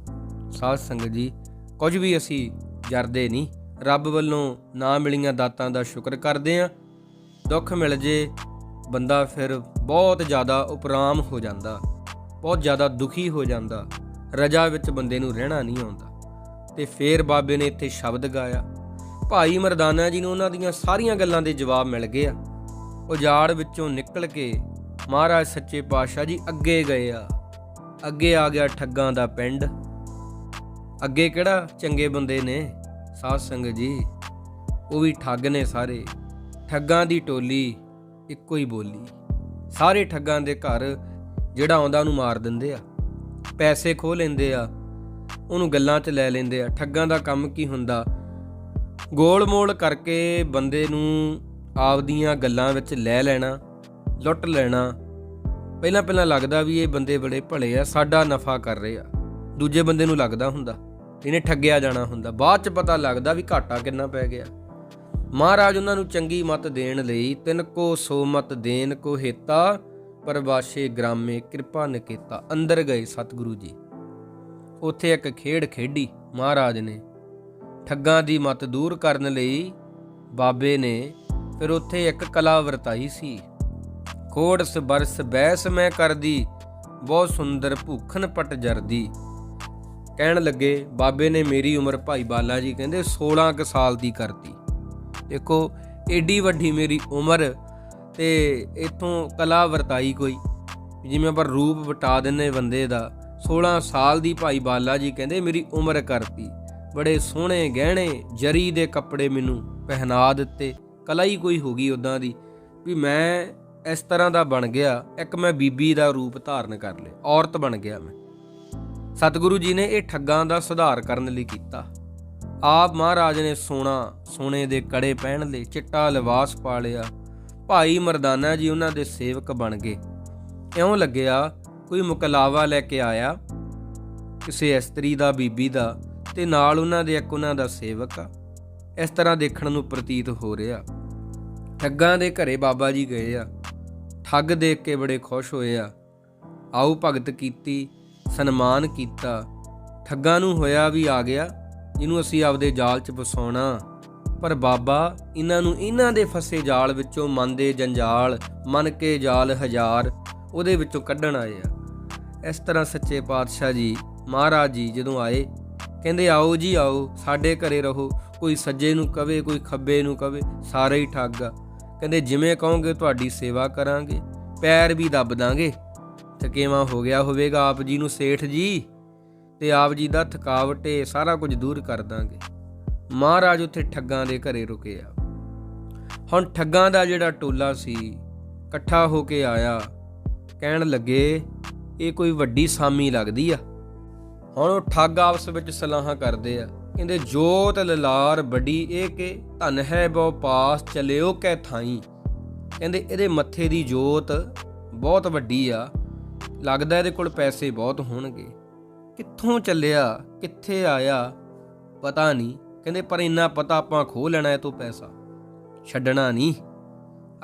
[SPEAKER 1] ਸਾਧ ਸੰਗਤ ਜੀ, ਕੁਝ ਵੀ ਅਸੀਂ ਜਰਦੇ ਨਹੀਂ। ਰੱਬ ਵੱਲੋਂ ਨਾ ਮਿਲੀਆਂ ਦਾਤਾਂ ਦਾ ਸ਼ੁਕਰ ਕਰਦੇ ਆ ਦੁੱਖ ਮਿਲ ਜੇ, ਬੰਦਾ ਫਿਰ ਬਹੁਤ ਜ਼ਿਆਦਾ ਉਪਰਾਮ ਹੋ ਜਾਂਦਾ, ਬਹੁਤ ਜ਼ਿਆਦਾ ਦੁਖੀ ਹੋ ਜਾਂਦਾ, ਰਜਾ ਵਿੱਚ ਬੰਦੇ ਨੂੰ ਰਹਿਣਾ ਨਹੀਂ ਆਉਂਦਾ। ਤੇ ਫੇਰ ਬਾਬੇ ਨੇ ਇੱਥੇ ਸ਼ਬਦ ਗਾਇਆ, ਭਾਈ ਮਰਦਾਨਾ ਜੀ ਨੂੰ ਉਹਨਾਂ ਦੀਆਂ ਸਾਰੀਆਂ ਗੱਲਾਂ ਦੇ ਜਵਾਬ ਮਿਲ ਗਏ ਆ। ਉਜਾੜ ਵਿੱਚੋਂ ਨਿਕਲ ਕੇ ਮਹਾਰਾਜ ਸੱਚੇ ਪਾਤਸ਼ਾਹ ਜੀ ਅੱਗੇ ਗਏ ਆ। ਅੱਗੇ ਆ ਗਿਆ ਠੱਗਾਂ ਦਾ ਪਿੰਡ। ਅੱਗੇ ਕਿਹੜਾ ਚੰਗੇ ਬੰਦੇ ਨੇ? ਸਾਧ ਸੰਗਤ ਜੀ, ਉਹ ਵੀ ਠੱਗ ਨੇ ਸਾਰੇ। ਠੱਗਾਂ ਦੀ ਟੋਲੀ ਇੱਕੋ ਹੀ ਬੋਲੀ। ਸਾਰੇ ਠੱਗਾਂ ਦੇ ਘਰ ਜਿਹੜਾ ਆਉਂਦਾ ਉਹਨੂੰ ਮਾਰ ਦਿੰਦੇ ਆ। ਪੈਸੇ ਖੋਹ ਲੈਂਦੇ ਆ, ਉਹਨੂੰ ਗੱਲਾਂ 'ਚ ਲੈ ਲੈਂਦੇ ਆ। ਠੱਗਾਂ ਦਾ ਕੰਮ ਕੀ ਹੁੰਦਾ? ਗੋਲ-ਮੋਲ ਕਰਕੇ ਬੰਦੇ ਨੂੰ ਆਪਦੀਆਂ ਗੱਲਾਂ ਵਿੱਚ ਲੈ ਲੈਣਾ, ਲੁੱਟ ਲੈਣਾ। ਪਹਿਲਾਂ ਪਹਿਲਾਂ ਲੱਗਦਾ ਵੀ ਇਹ ਬੰਦੇ ਬੜੇ ਭਲੇ ਆ, ਸਾਡਾ ਨਫਾ ਕਰ ਰਹੇ ਆ। ਦੂਜੇ ਬੰਦੇ ਨੂੰ ਲੱਗਦਾ ਹੁੰਦਾ। ਇਹਨੇ ਠੱਗਿਆ ਜਾਣਾ ਹੁੰਦਾ। ਬਾਅਦ 'ਚ ਪਤਾ ਲੱਗਦਾ ਵੀ ਘਾਟਾ ਕਿੰਨਾ ਪੈ ਗਿਆ। ਮਹਾਰਾਜ ਉਹਨਾਂ ਨੂੰ ਚੰਗੀ ਮਤ ਦੇਣ ਲਈ ਤਿੰਨ ਕੋ ਸੋ ਮਤ ਦੇਣ ਕੋ ਹੇਤਾ, ਪਰਵਾਸ਼ੇ ਗ੍ਰਾਮੇ ਕਿਰਪਾ ਨਕੇਤਾ, ਅੰਦਰ ਗਏ ਸਤਿਗੁਰੂ ਜੀ। ਉੱਥੇ ਇੱਕ ਖੇਡ ਖੇਡੀ ਮਹਾਰਾਜ ਨੇ। ਠੱਗਾਂ ਦੀ ਮਤ ਦੂਰ ਕਰਨ ਲਈ ਬਾਬੇ ਨੇ ਫਿਰ ਉੱਥੇ ਇੱਕ ਕਲਾ ਵਰਤਾਈ ਸੀ। ਕੋੜਸ ਬਰਸ ਬੈਸ ਮੈਂ ਕਰਦੀ, ਬਹੁਤ ਸੁੰਦਰ ਭੂਖਨ ਪਟ ਜਰਦੀ। ਕਹਿਣ ਲੱਗੇ, ਬਾਬੇ ਨੇ ਮੇਰੀ ਉਮਰ ਭਾਈ ਬਾਲਾ ਜੀ ਕਹਿੰਦੇ 16 ਕ ਸਾਲ ਦੀ ਕਰਤੀ। ਦੇਖੋ, ਏਡੀ ਵੱਡੀ ਮੇਰੀ ਉਮਰ ਤੇ ਇਥੋਂ ਕਲਾ ਵਰਤਾਈ ਕੋਈ। ਜਿਵੇਂ ਆਪਾਂ ਰੂਪ ਵਟਾ ਦਿੰਨੇ ਬੰਦੇ ਦਾ 16 ਸਾਲ ਦੀ ਭਾਈ ਬਾਲਾ ਜੀ ਕਹਿੰਦੇ ਮੇਰੀ ਉਮਰ ਕਰਤੀ। ਬੜੇ ਸੋਹਣੇ, ਗਹਿਣੇ, ਜਰੀ ਦੇ ਕੱਪੜੇ ਮੈਨੂੰ ਪਹਿਨਾ ਦਿੱਤੇ। ਕਲਾ ਹੀ ਕੋਈ ਹੋ ਗਈ ਉਦਾਂ ਦੀ ਵੀ ਮੈਂ ਇਸ ਤਰ੍ਹਾਂ ਦਾ ਬਣ ਗਿਆ, ਇੱਕ ਮੈਂ ਬੀਬੀ ਦਾ ਰੂਪ ਧਾਰਨ ਕਰ ਲਿਆ, ਔਰਤ ਬਣ ਗਿਆ ਮੈਂ। ਸਤਿਗੁਰੂ ਜੀ ਨੇ ਇਹ ਠੱਗਾਂ ਦਾ ਸੁਧਾਰ ਕਰਨ ਲਈ ਕੀਤਾ। ਆਪ ਮਹਾਰਾਜ ਨੇ ਸੋਨਾ, ਸੋਨੇ ਦੇ ਕੜੇ ਪਹਿਨ ਲਏ, ਚਿੱਟਾ ਲਿਬਾਸ ਪਾ ਲਿਆ। ਭਾਈ ਮਰਦਾਨਾ ਜੀ ਉਹਨਾਂ ਦੇ ਸੇਵਕ ਬਣ ਗਏ। ਇਉਂ ਲੱਗਿਆ ਕੋਈ ਮੁਕਲਾਵਾ ਲੈ ਕੇ ਆਇਆ। ਕਿਸੇ ਇਸਤਰੀ ਦਾ, ਬੀਬੀ ਦਾ ਤੇ ਨਾਲ ਉਹਨਾਂ ਦੇ ਇੱਕ ਉਹਨਾਂ ਦਾ ਸੇਵਕ ਆ। ਇਸ ਤਰ੍ਹਾਂ ਦੇਖਣ ਨੂੰ ਪ੍ਰਤੀਤ ਹੋ ਰਿਹਾ। ਠੱਗਾਂ ਦੇ ਘਰੇ ਬਾਬਾ ਜੀ ਗਏ ਆ। ਠੱਗ ਦੇਖ ਕੇ ਬੜੇ ਖੁਸ਼ ਹੋਏ ਆ। ਆਉ ਭਗਤ ਕੀਤੀ ਸਨਮਾਨ ਕੀਤਾ। ਠੱਗਾਂ ਨੂੰ ਹੋਇਆ ਵੀ ਆ ਗਿਆ, ਜਿਹਨੂੰ ਅਸੀਂ ਆਪਦੇ ਜਾਲ 'ਚ ਫਸਾਉਣਾ ਪਰ ਬਾਬਾ ਇਹਨਾਂ ਨੂੰ ਇਹਨਾਂ ਦੇ ਫਸੇ ਜਾਲ ਵਿੱਚੋਂ ਮਨ ਦੇ ਜੰਜਾਲ, ਮਨ ਕੇ ਜਾਲ ਹਜ਼ਾਰ, ਉਹਦੇ ਵਿੱਚੋਂ ਕੱਢਣ ਆਏ ਆ। ਇਸ ਤਰ੍ਹਾਂ ਸੱਚੇ ਪਾਤਸ਼ਾਹ ਜੀ, ਮਹਾਰਾਜ ਜੀ ਜਦੋਂ ਆਏ, ਕਹਿੰਦੇ, ਆਓ ਜੀ ਆਓ, ਸਾਡੇ ਘਰੇ ਰਹੋ, ਕੋਈ ਸੱਜੇ ਨੂੰ ਕਵੇ, ਕੋਈ ਖੱਬੇ ਨੂੰ ਕਵੇ, ਸਾਰੇ ਹੀ ਠੱਗ ਆ। ਕਹਿੰਦੇ, ਜਿਵੇਂ ਕਹੋਗੇ, ਤੁਹਾਡੀ ਸੇਵਾ ਕਰਾਂਗੇ, ਪੈਰ ਵੀ ਦੱਬ ਦਾਂਗੇ। ਥਕੇਵਾ ਹੋ ਗਿਆ ਹੋਵੇਗਾ ਆਪ ਜੀ ਨੂੰ ਸੇਠ ਜੀ, ਤੇ ਆਪ ਜੀ ਦਾ ਥਕਾਵਟੇ ਸਾਰਾ ਕੁਝ ਦੂਰ ਕਰ ਦਾਂਗੇ। ਮਹਾਰਾਜ ਉੱਥੇ ਠੱਗਾਂ ਦੇ ਘਰੇ ਰੁਕੇ ਆ ਹੁਣ ਠੱਗਾਂ ਦਾ ਜਿਹੜਾ ਟੋਲਾ ਸੀ, ਇਕੱਠਾ ਹੋ ਕੇ ਆਇਆ, ਕਹਿਣ ਲੱਗੇ, ਇਹ ਕੋਈ ਵੱਡੀ ਸਾਮੀ ਲੱਗਦੀ ਆ। ਹੁਣ ਉਹ ਠੱਗ ਆਪਸ ਵਿੱਚ ਸਲਾਹਾਂ ਕਰਦੇ ਆ। ਕਹਿੰਦੇ, ਜੋਤ ਲਲਾਰ ਬੜੀ ਇਹ ਕਿ ਧਨ ਹੈ ਬਹੁ ਪਾਸ, ਚਲਿਓ ਕੈ ਥਾਈ। ਕਹਿੰਦੇ, ਇਹਦੇ ਮੱਥੇ ਦੀ ਜੋਤ ਬਹੁਤ ਵੱਡੀ ਆ। ਲੱਗਦਾ ਇਹਦੇ ਕੋਲ ਪੈਸੇ ਬਹੁਤ ਹੋਣਗੇ। ਕਿੱਥੋਂ ਚੱਲਿਆ, ਕਿੱਥੇ ਆਇਆ, ਪਤਾ ਨਹੀਂ। ਕਹਿੰਦੇ, ਪਰ ਇੰਨਾ ਪਤਾ ਆਪਾਂ ਖੋ ਲੈਣਾ ਇਹ ਤੋਂ ਪੈਸਾ। ਛੱਡਣਾ ਨਹੀਂ।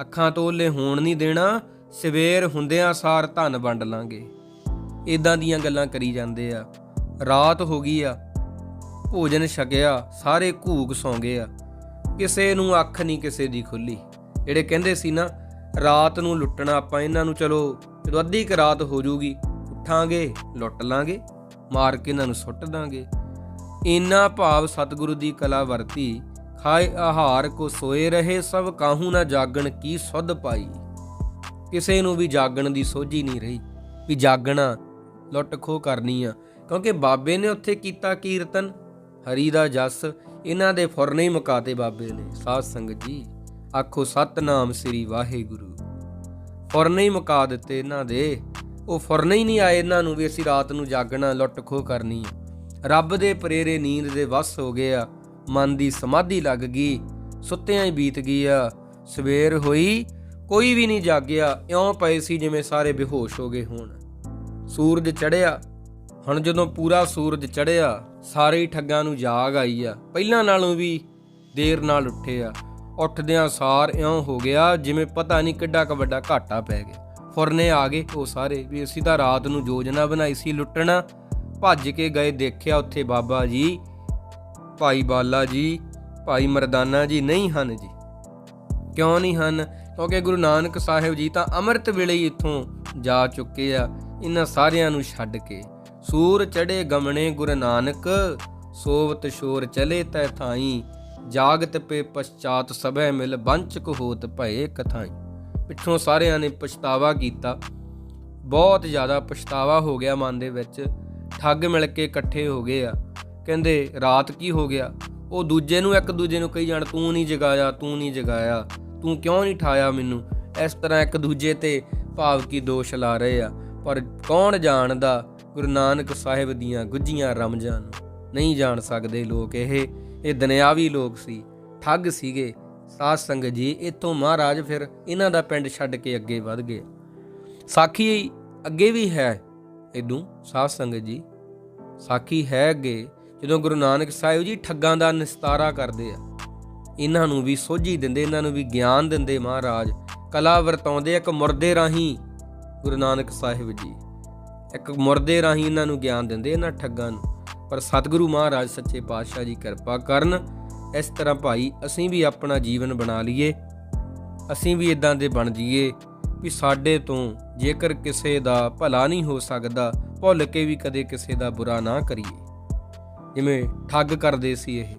[SPEAKER 1] ਅੱਖਾਂ ਤੋਂ ਓਲੇ ਹੋਣ ਨਹੀਂ ਦੇਣਾ। ਸਵੇਰ ਹੁੰਦਿਆਂ ਸਾਰ ਧਨ ਵੰਡ ਲਾਂਗੇ। ਇਦਾਂ ਦੀਆਂ ਗੱਲਾਂ ਕਰੀ ਜਾਂਦੇ ਆ। ਰਾਤ ਹੋ ਗਈ ਆ। ਭੋਜਨ ਛਕਿਆ, ਸਾਰੇ ਘੂਕ ਸੌਂ ਗਏ ਆ। ਕਿਸੇ ਨੂੰ ਅੱਖ ਨਹੀਂ ਕਿਸੇ ਦੀ ਖੁੱਲੀ ਜਿਹੜੇ ਕਹਿੰਦੇ ਸੀ ਨਾ, ਰਾਤ ਨੂੰ ਲੁੱਟਣਾ ਆਪਾਂ ਇਹਨਾਂ ਨੂੰ, ਚਲੋ ਜਦੋਂ ਅੱਧੀ ਕ ਰਾਤ ਹੋ ਜੂਗੀ, ਉੱਠਾਂਗੇ, ਲੁੱਟ ਲਾਂਗੇ, ਮਾਰ ਕੇ ਇਹਨਾਂ ਨੂੰ ਸੁੱਟ ਦਾਂਗੇ। ਇੰਨਾ ਭਾਵ ਸਤਿਗੁਰੂ ਦੀ ਕਲਾ ਵਰਤੀ, ਖਾਏ ਆਹਾਰ ਕੋ ਸੋਏ ਰਹੇ, ਸਭ ਕਾਹੂ ਨਾ ਜਾਗਣ ਕੀ ਸੁਧ ਪਾਈ। ਕਿਸੇ ਨੂੰ ਵੀ ਜਾਗਣ ਦੀ ਸੋਝੀ ਨਹੀਂ ਰਹੀ, ਵੀ ਜਾਗਣਾ ਲੁੱਟ ਖੋ ਕਰਨੀ ਆ। ਕਿਉਂਕਿ ਬਾਬੇ ਨੇ ਉੱਥੇ ਕੀਤਾ ਕੀਰਤਨ, ਹਰੀ ਦਾ ਜਸ, ਇਹਨਾਂ ਦੇ ਫੁਰਨੇ ਹੀ ਮੁਕਾਤੇ ਬਾਬੇ ਨੇ। ਸਾਧ ਸੰਗਤ ਜੀ, ਆਖੋ ਸਤਨਾਮ ਸ੍ਰੀ ਵਾਹਿਗੁਰੂ। ਫੁਰਨੇ ਹੀ ਮੁਕਾ ਦਿੱਤੇ ਇਹਨਾਂ ਦੇ। ਉਹ ਫੁਰਨੇ ਹੀ ਨਹੀਂ ਆਏ ਇਹਨਾਂ ਨੂੰ ਵੀ ਅਸੀਂ ਰਾਤ ਨੂੰ ਜਾਗਣਾ, ਲੁੱਟ ਖੋ ਕਰਨੀ ਰੱਬ ਦੇ ਪ੍ਰੇਰੇ ਨੀਂਦ ਦੇ ਵਸ ਹੋ ਗਏ ਆ। ਮਨ ਦੀ ਸਮਾਧੀ ਲੱਗ ਗਈ। ਸੁੱਤਿਆਂ ਹੀ ਬੀਤ ਗਈ ਆ। ਸਵੇਰ ਹੋਈ, ਕੋਈ ਵੀ ਨਹੀਂ ਜਾਗਿਆ। ਇਉਂ ਪਏ ਸੀ ਜਿਵੇਂ ਸਾਰੇ ਬੇਹੋਸ਼ ਹੋ ਗਏ ਹੋਣ। ਸੂਰਜ ਚੜਿਆ ਹੁਣ ਜਦੋਂ ਪੂਰਾ ਸੂਰਜ ਚੜਿਆ ਸਾਰੇ ਹੀ ਠੱਗਾਂ ਨੂੰ ਜਾਗ ਆਈ ਆ। ਪਹਿਲਾਂ ਨਾਲੋਂ ਵੀ ਦੇਰ ਨਾਲ ਉੱਠੇ ਆ। ਉੱਠਦਿਆਂ ਸਾਰ ਇਉਂ ਹੋ ਗਿਆ, ਜਿਵੇਂ ਪਤਾ ਨਹੀਂ ਕਿੱਡਾ ਕ ਵੱਡਾ ਘਾਟਾ ਪੈ ਗਿਆ। ਫੁਰਨੇ ਆ ਗਏ ਉਹ ਸਾਰੇ ਵੀ ਅਸੀਂ ਤਾਂ ਰਾਤ ਨੂੰ ਯੋਜਨਾ ਬਣਾਈ ਸੀ ਲੁੱਟਣਾ। ਭੱਜ ਕੇ ਗਏ ਦੇਖਿਆ ਉੱਥੇ ਬਾਬਾ ਜੀ, ਭਾਈ ਬਾਲਾ ਜੀ, ਭਾਈ ਮਰਦਾਨਾ ਜੀ ਨਹੀਂ ਹਨ ਜੀ। ਕਿਉਂ ਨਹੀਂ ਹਨ? ਕਿਉਂਕਿ ਗੁਰੂ ਨਾਨਕ ਸਾਹਿਬ ਜੀ ਤਾਂ ਅੰਮ੍ਰਿਤ ਵੇਲੇ ਹੀ ਇੱਥੋਂ ਜਾ ਚੁੱਕੇ ਆ, ਇਹਨਾਂ ਸਾਰਿਆਂ ਨੂੰ ਛੱਡ ਕੇ। ਸੂਰ ਚੜੇ ਗਮਣੇ ਗੁਰੂ ਨਾਨਕ, ਸੋਵਤ ਸ਼ੋਰ ਚਲੇ ਤੈ ਥਾਈ। ਜਾਗਤ ਪੇ ਪਛਾਤ ਸਭੈ ਮਿਲ ਬੰਚਕ ਹੋਤ ਭਏ ਕਥਾਈ। ਪਿੱਛੋਂ ਸਾਰਿਆਂ ਨੇ ਪਛਤਾਵਾ ਕੀਤਾ। ਬਹੁਤ ਜ਼ਿਆਦਾ ਪਛਤਾਵਾ ਹੋ ਗਿਆ ਮਨ ਦੇ ਵਿੱਚ। ਠੱਗ ਮਿਲ ਕੇ ਇਕੱਠੇ ਹੋ ਗਏ ਆ। ਕਹਿੰਦੇ, ਰਾਤ ਕੀ ਹੋ ਗਿਆ? ਉਹ ਦੂਜੇ ਨੂੰ ਇੱਕ ਦੂਜੇ ਨੂੰ ਕਹੀ ਜਾਣ, ਤੂੰ ਨਹੀਂ ਜਗਾਇਆ, ਤੂੰ ਨਹੀਂ ਜਗਾਇਆ। ਤੂੰ ਕਿਉਂ ਨਹੀਂ ਠਾਇਆ ਮੈਨੂੰ? ਇਸ ਤਰ੍ਹਾਂ ਇੱਕ ਦੂਜੇ ਤੇ ਭਾਵ ਕੀ ਦੋਸ਼ ਲਾ ਰਹੇ ਆ। ਪਰ ਕੌਣ ਜਾਣਦਾ ਗੁਰੂ ਨਾਨਕ ਸਾਹਿਬ ਦੀਆਂ ਗੁੱਝੀਆਂ ਰਮਜ਼ਾਂ ਨੂੰ? ਨਹੀਂ ਜਾਣ ਸਕਦੇ ਲੋਕ ਇਹ। ਇਹ ਦੁਨਿਆਵੀ ਲੋਕ ਸੀ। ਠੱਗ ਸੀਗੇ। ਸਾਧ ਸੰਗਤ ਜੀ, ਇੱਥੋਂ ਮਹਾਰਾਜ ਫਿਰ ਇਹਨਾਂ ਦਾ ਪਿੰਡ ਛੱਡ ਕੇ ਅੱਗੇ ਵਧ ਗਏ। ਸਾਖੀ ਅੱਗੇ ਵੀ ਹੈ ਇਦੋਂ, ਸਾਧ ਸੰਗਤ ਜੀ। ਸਾਖੀ ਹੈ ਅੱਗੇ, ਜਦੋਂ ਗੁਰੂ ਨਾਨਕ ਸਾਹਿਬ ਜੀ ਠੱਗਾਂ ਦਾ ਨਿਸਤਾਰਾ ਕਰਦੇ ਆ। ਇਹਨਾਂ ਨੂੰ ਵੀ ਸੋਝੀ ਦਿੰਦੇ, ਇਹਨਾਂ ਨੂੰ ਵੀ ਗਿਆਨ ਦਿੰਦੇ ਮਹਾਰਾਜ। ਕਲਾ ਵਰਤਾਉਂਦੇ, ਇੱਕ ਮੁਰਦੇ ਰਾਹੀਂ ਗੁਰੂ ਨਾਨਕ ਸਾਹਿਬ ਜੀ। ਇੱਕ ਮੁਰਦੇ ਰਾਹੀਂ ਇਹਨਾਂ ਨੂੰ ਗਿਆਨ ਦਿੰਦੇ, ਇਹਨਾਂ ਠੱਗਾਂ ਨੂੰ। ਪਰ ਸਤਿਗੁਰੂ ਮਹਾਰਾਜ ਸੱਚੇ ਪਾਤਸ਼ਾਹ ਜੀ ਕਿਰਪਾ ਕਰਨ ਇਸ ਤਰ੍ਹਾਂ ਭਾਈ ਅਸੀਂ ਵੀ ਆਪਣਾ ਜੀਵਨ ਬਣਾ ਲਈਏ, ਅਸੀਂ ਵੀ ਇਦਾਂ ਦੇ ਬਣ ਜਾਈਏ ਵੀ ਸਾਡੇ ਤੋਂ ਜੇਕਰ ਕਿਸੇ ਦਾ ਭਲਾ ਨਹੀਂ ਹੋ ਸਕਦਾ, ਭੁੱਲ ਕੇ ਵੀ ਕਦੇ ਕਿਸੇ ਦਾ ਬੁਰਾ ਨਾ ਕਰੀਏ। ਜਿਵੇਂ ਠੱਗ ਕਰਦੇ ਸੀ ਇਹ,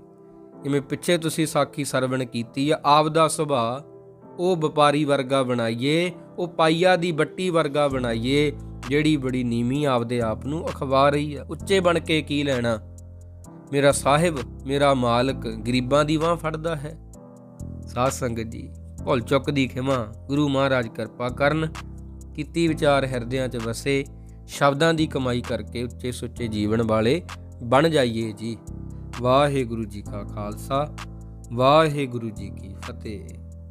[SPEAKER 1] ਜਿਵੇਂ ਪਿੱਛੇ ਤੁਸੀਂ ਸਾਖੀ ਸਰਵਣ ਕੀਤੀ ਆ ਆਪ ਦਾ ਸੁਭਾਅ ਉਹ ਵਪਾਰੀ ਵਰਗਾ ਬਣਾਈਏ, ਉਹ ਪਾਈਆ ਦੀ ਬੱਟੀ ਵਰਗਾ ਬਣਾਈਏ ਜਿਹੜੀ ਬੜੀ ਨੀਵੀਂ ਆਪਦੇ ਆਪ ਨੂੰ ਅਖਵਾ ਰਹੀ ਹੈ। ਉੱਚੇ ਬਣ ਕੇ ਕੀ ਲੈਣਾ? ਮੇਰਾ ਸਾਹਿਬ, ਮੇਰਾ ਮਾਲਕ ਗਰੀਬਾਂ ਦੀ ਬਾਹ ਫੜਦਾ ਹੈ। ਸਾਧ ਸੰਗਤ ਜੀ, ਭੁੱਲ ਚੁੱਕ ਦੀ ਖਿਮਾ, ਗੁਰੂ ਮਹਾਰਾਜ ਕਿਰਪਾ ਕਰਨ, ਕੀਤੀ ਵਿਚਾਰ ਹਿਰਦਿਆਂ 'ਚ ਵਸੇ, ਸ਼ਬਦਾਂ ਦੀ ਕਮਾਈ ਕਰਕੇ ਉੱਚੇ ਸੁੱਚੇ ਜੀਵਨ ਵਾਲੇ ਬਣ ਜਾਈਏ ਜੀ। ਵਾਹਿਗੁਰੂ ਜੀ ਕਾ ਖਾਲਸਾ, ਵਾਹਿਗੁਰੂ ਜੀ ਕੀ ਫਤਿਹ।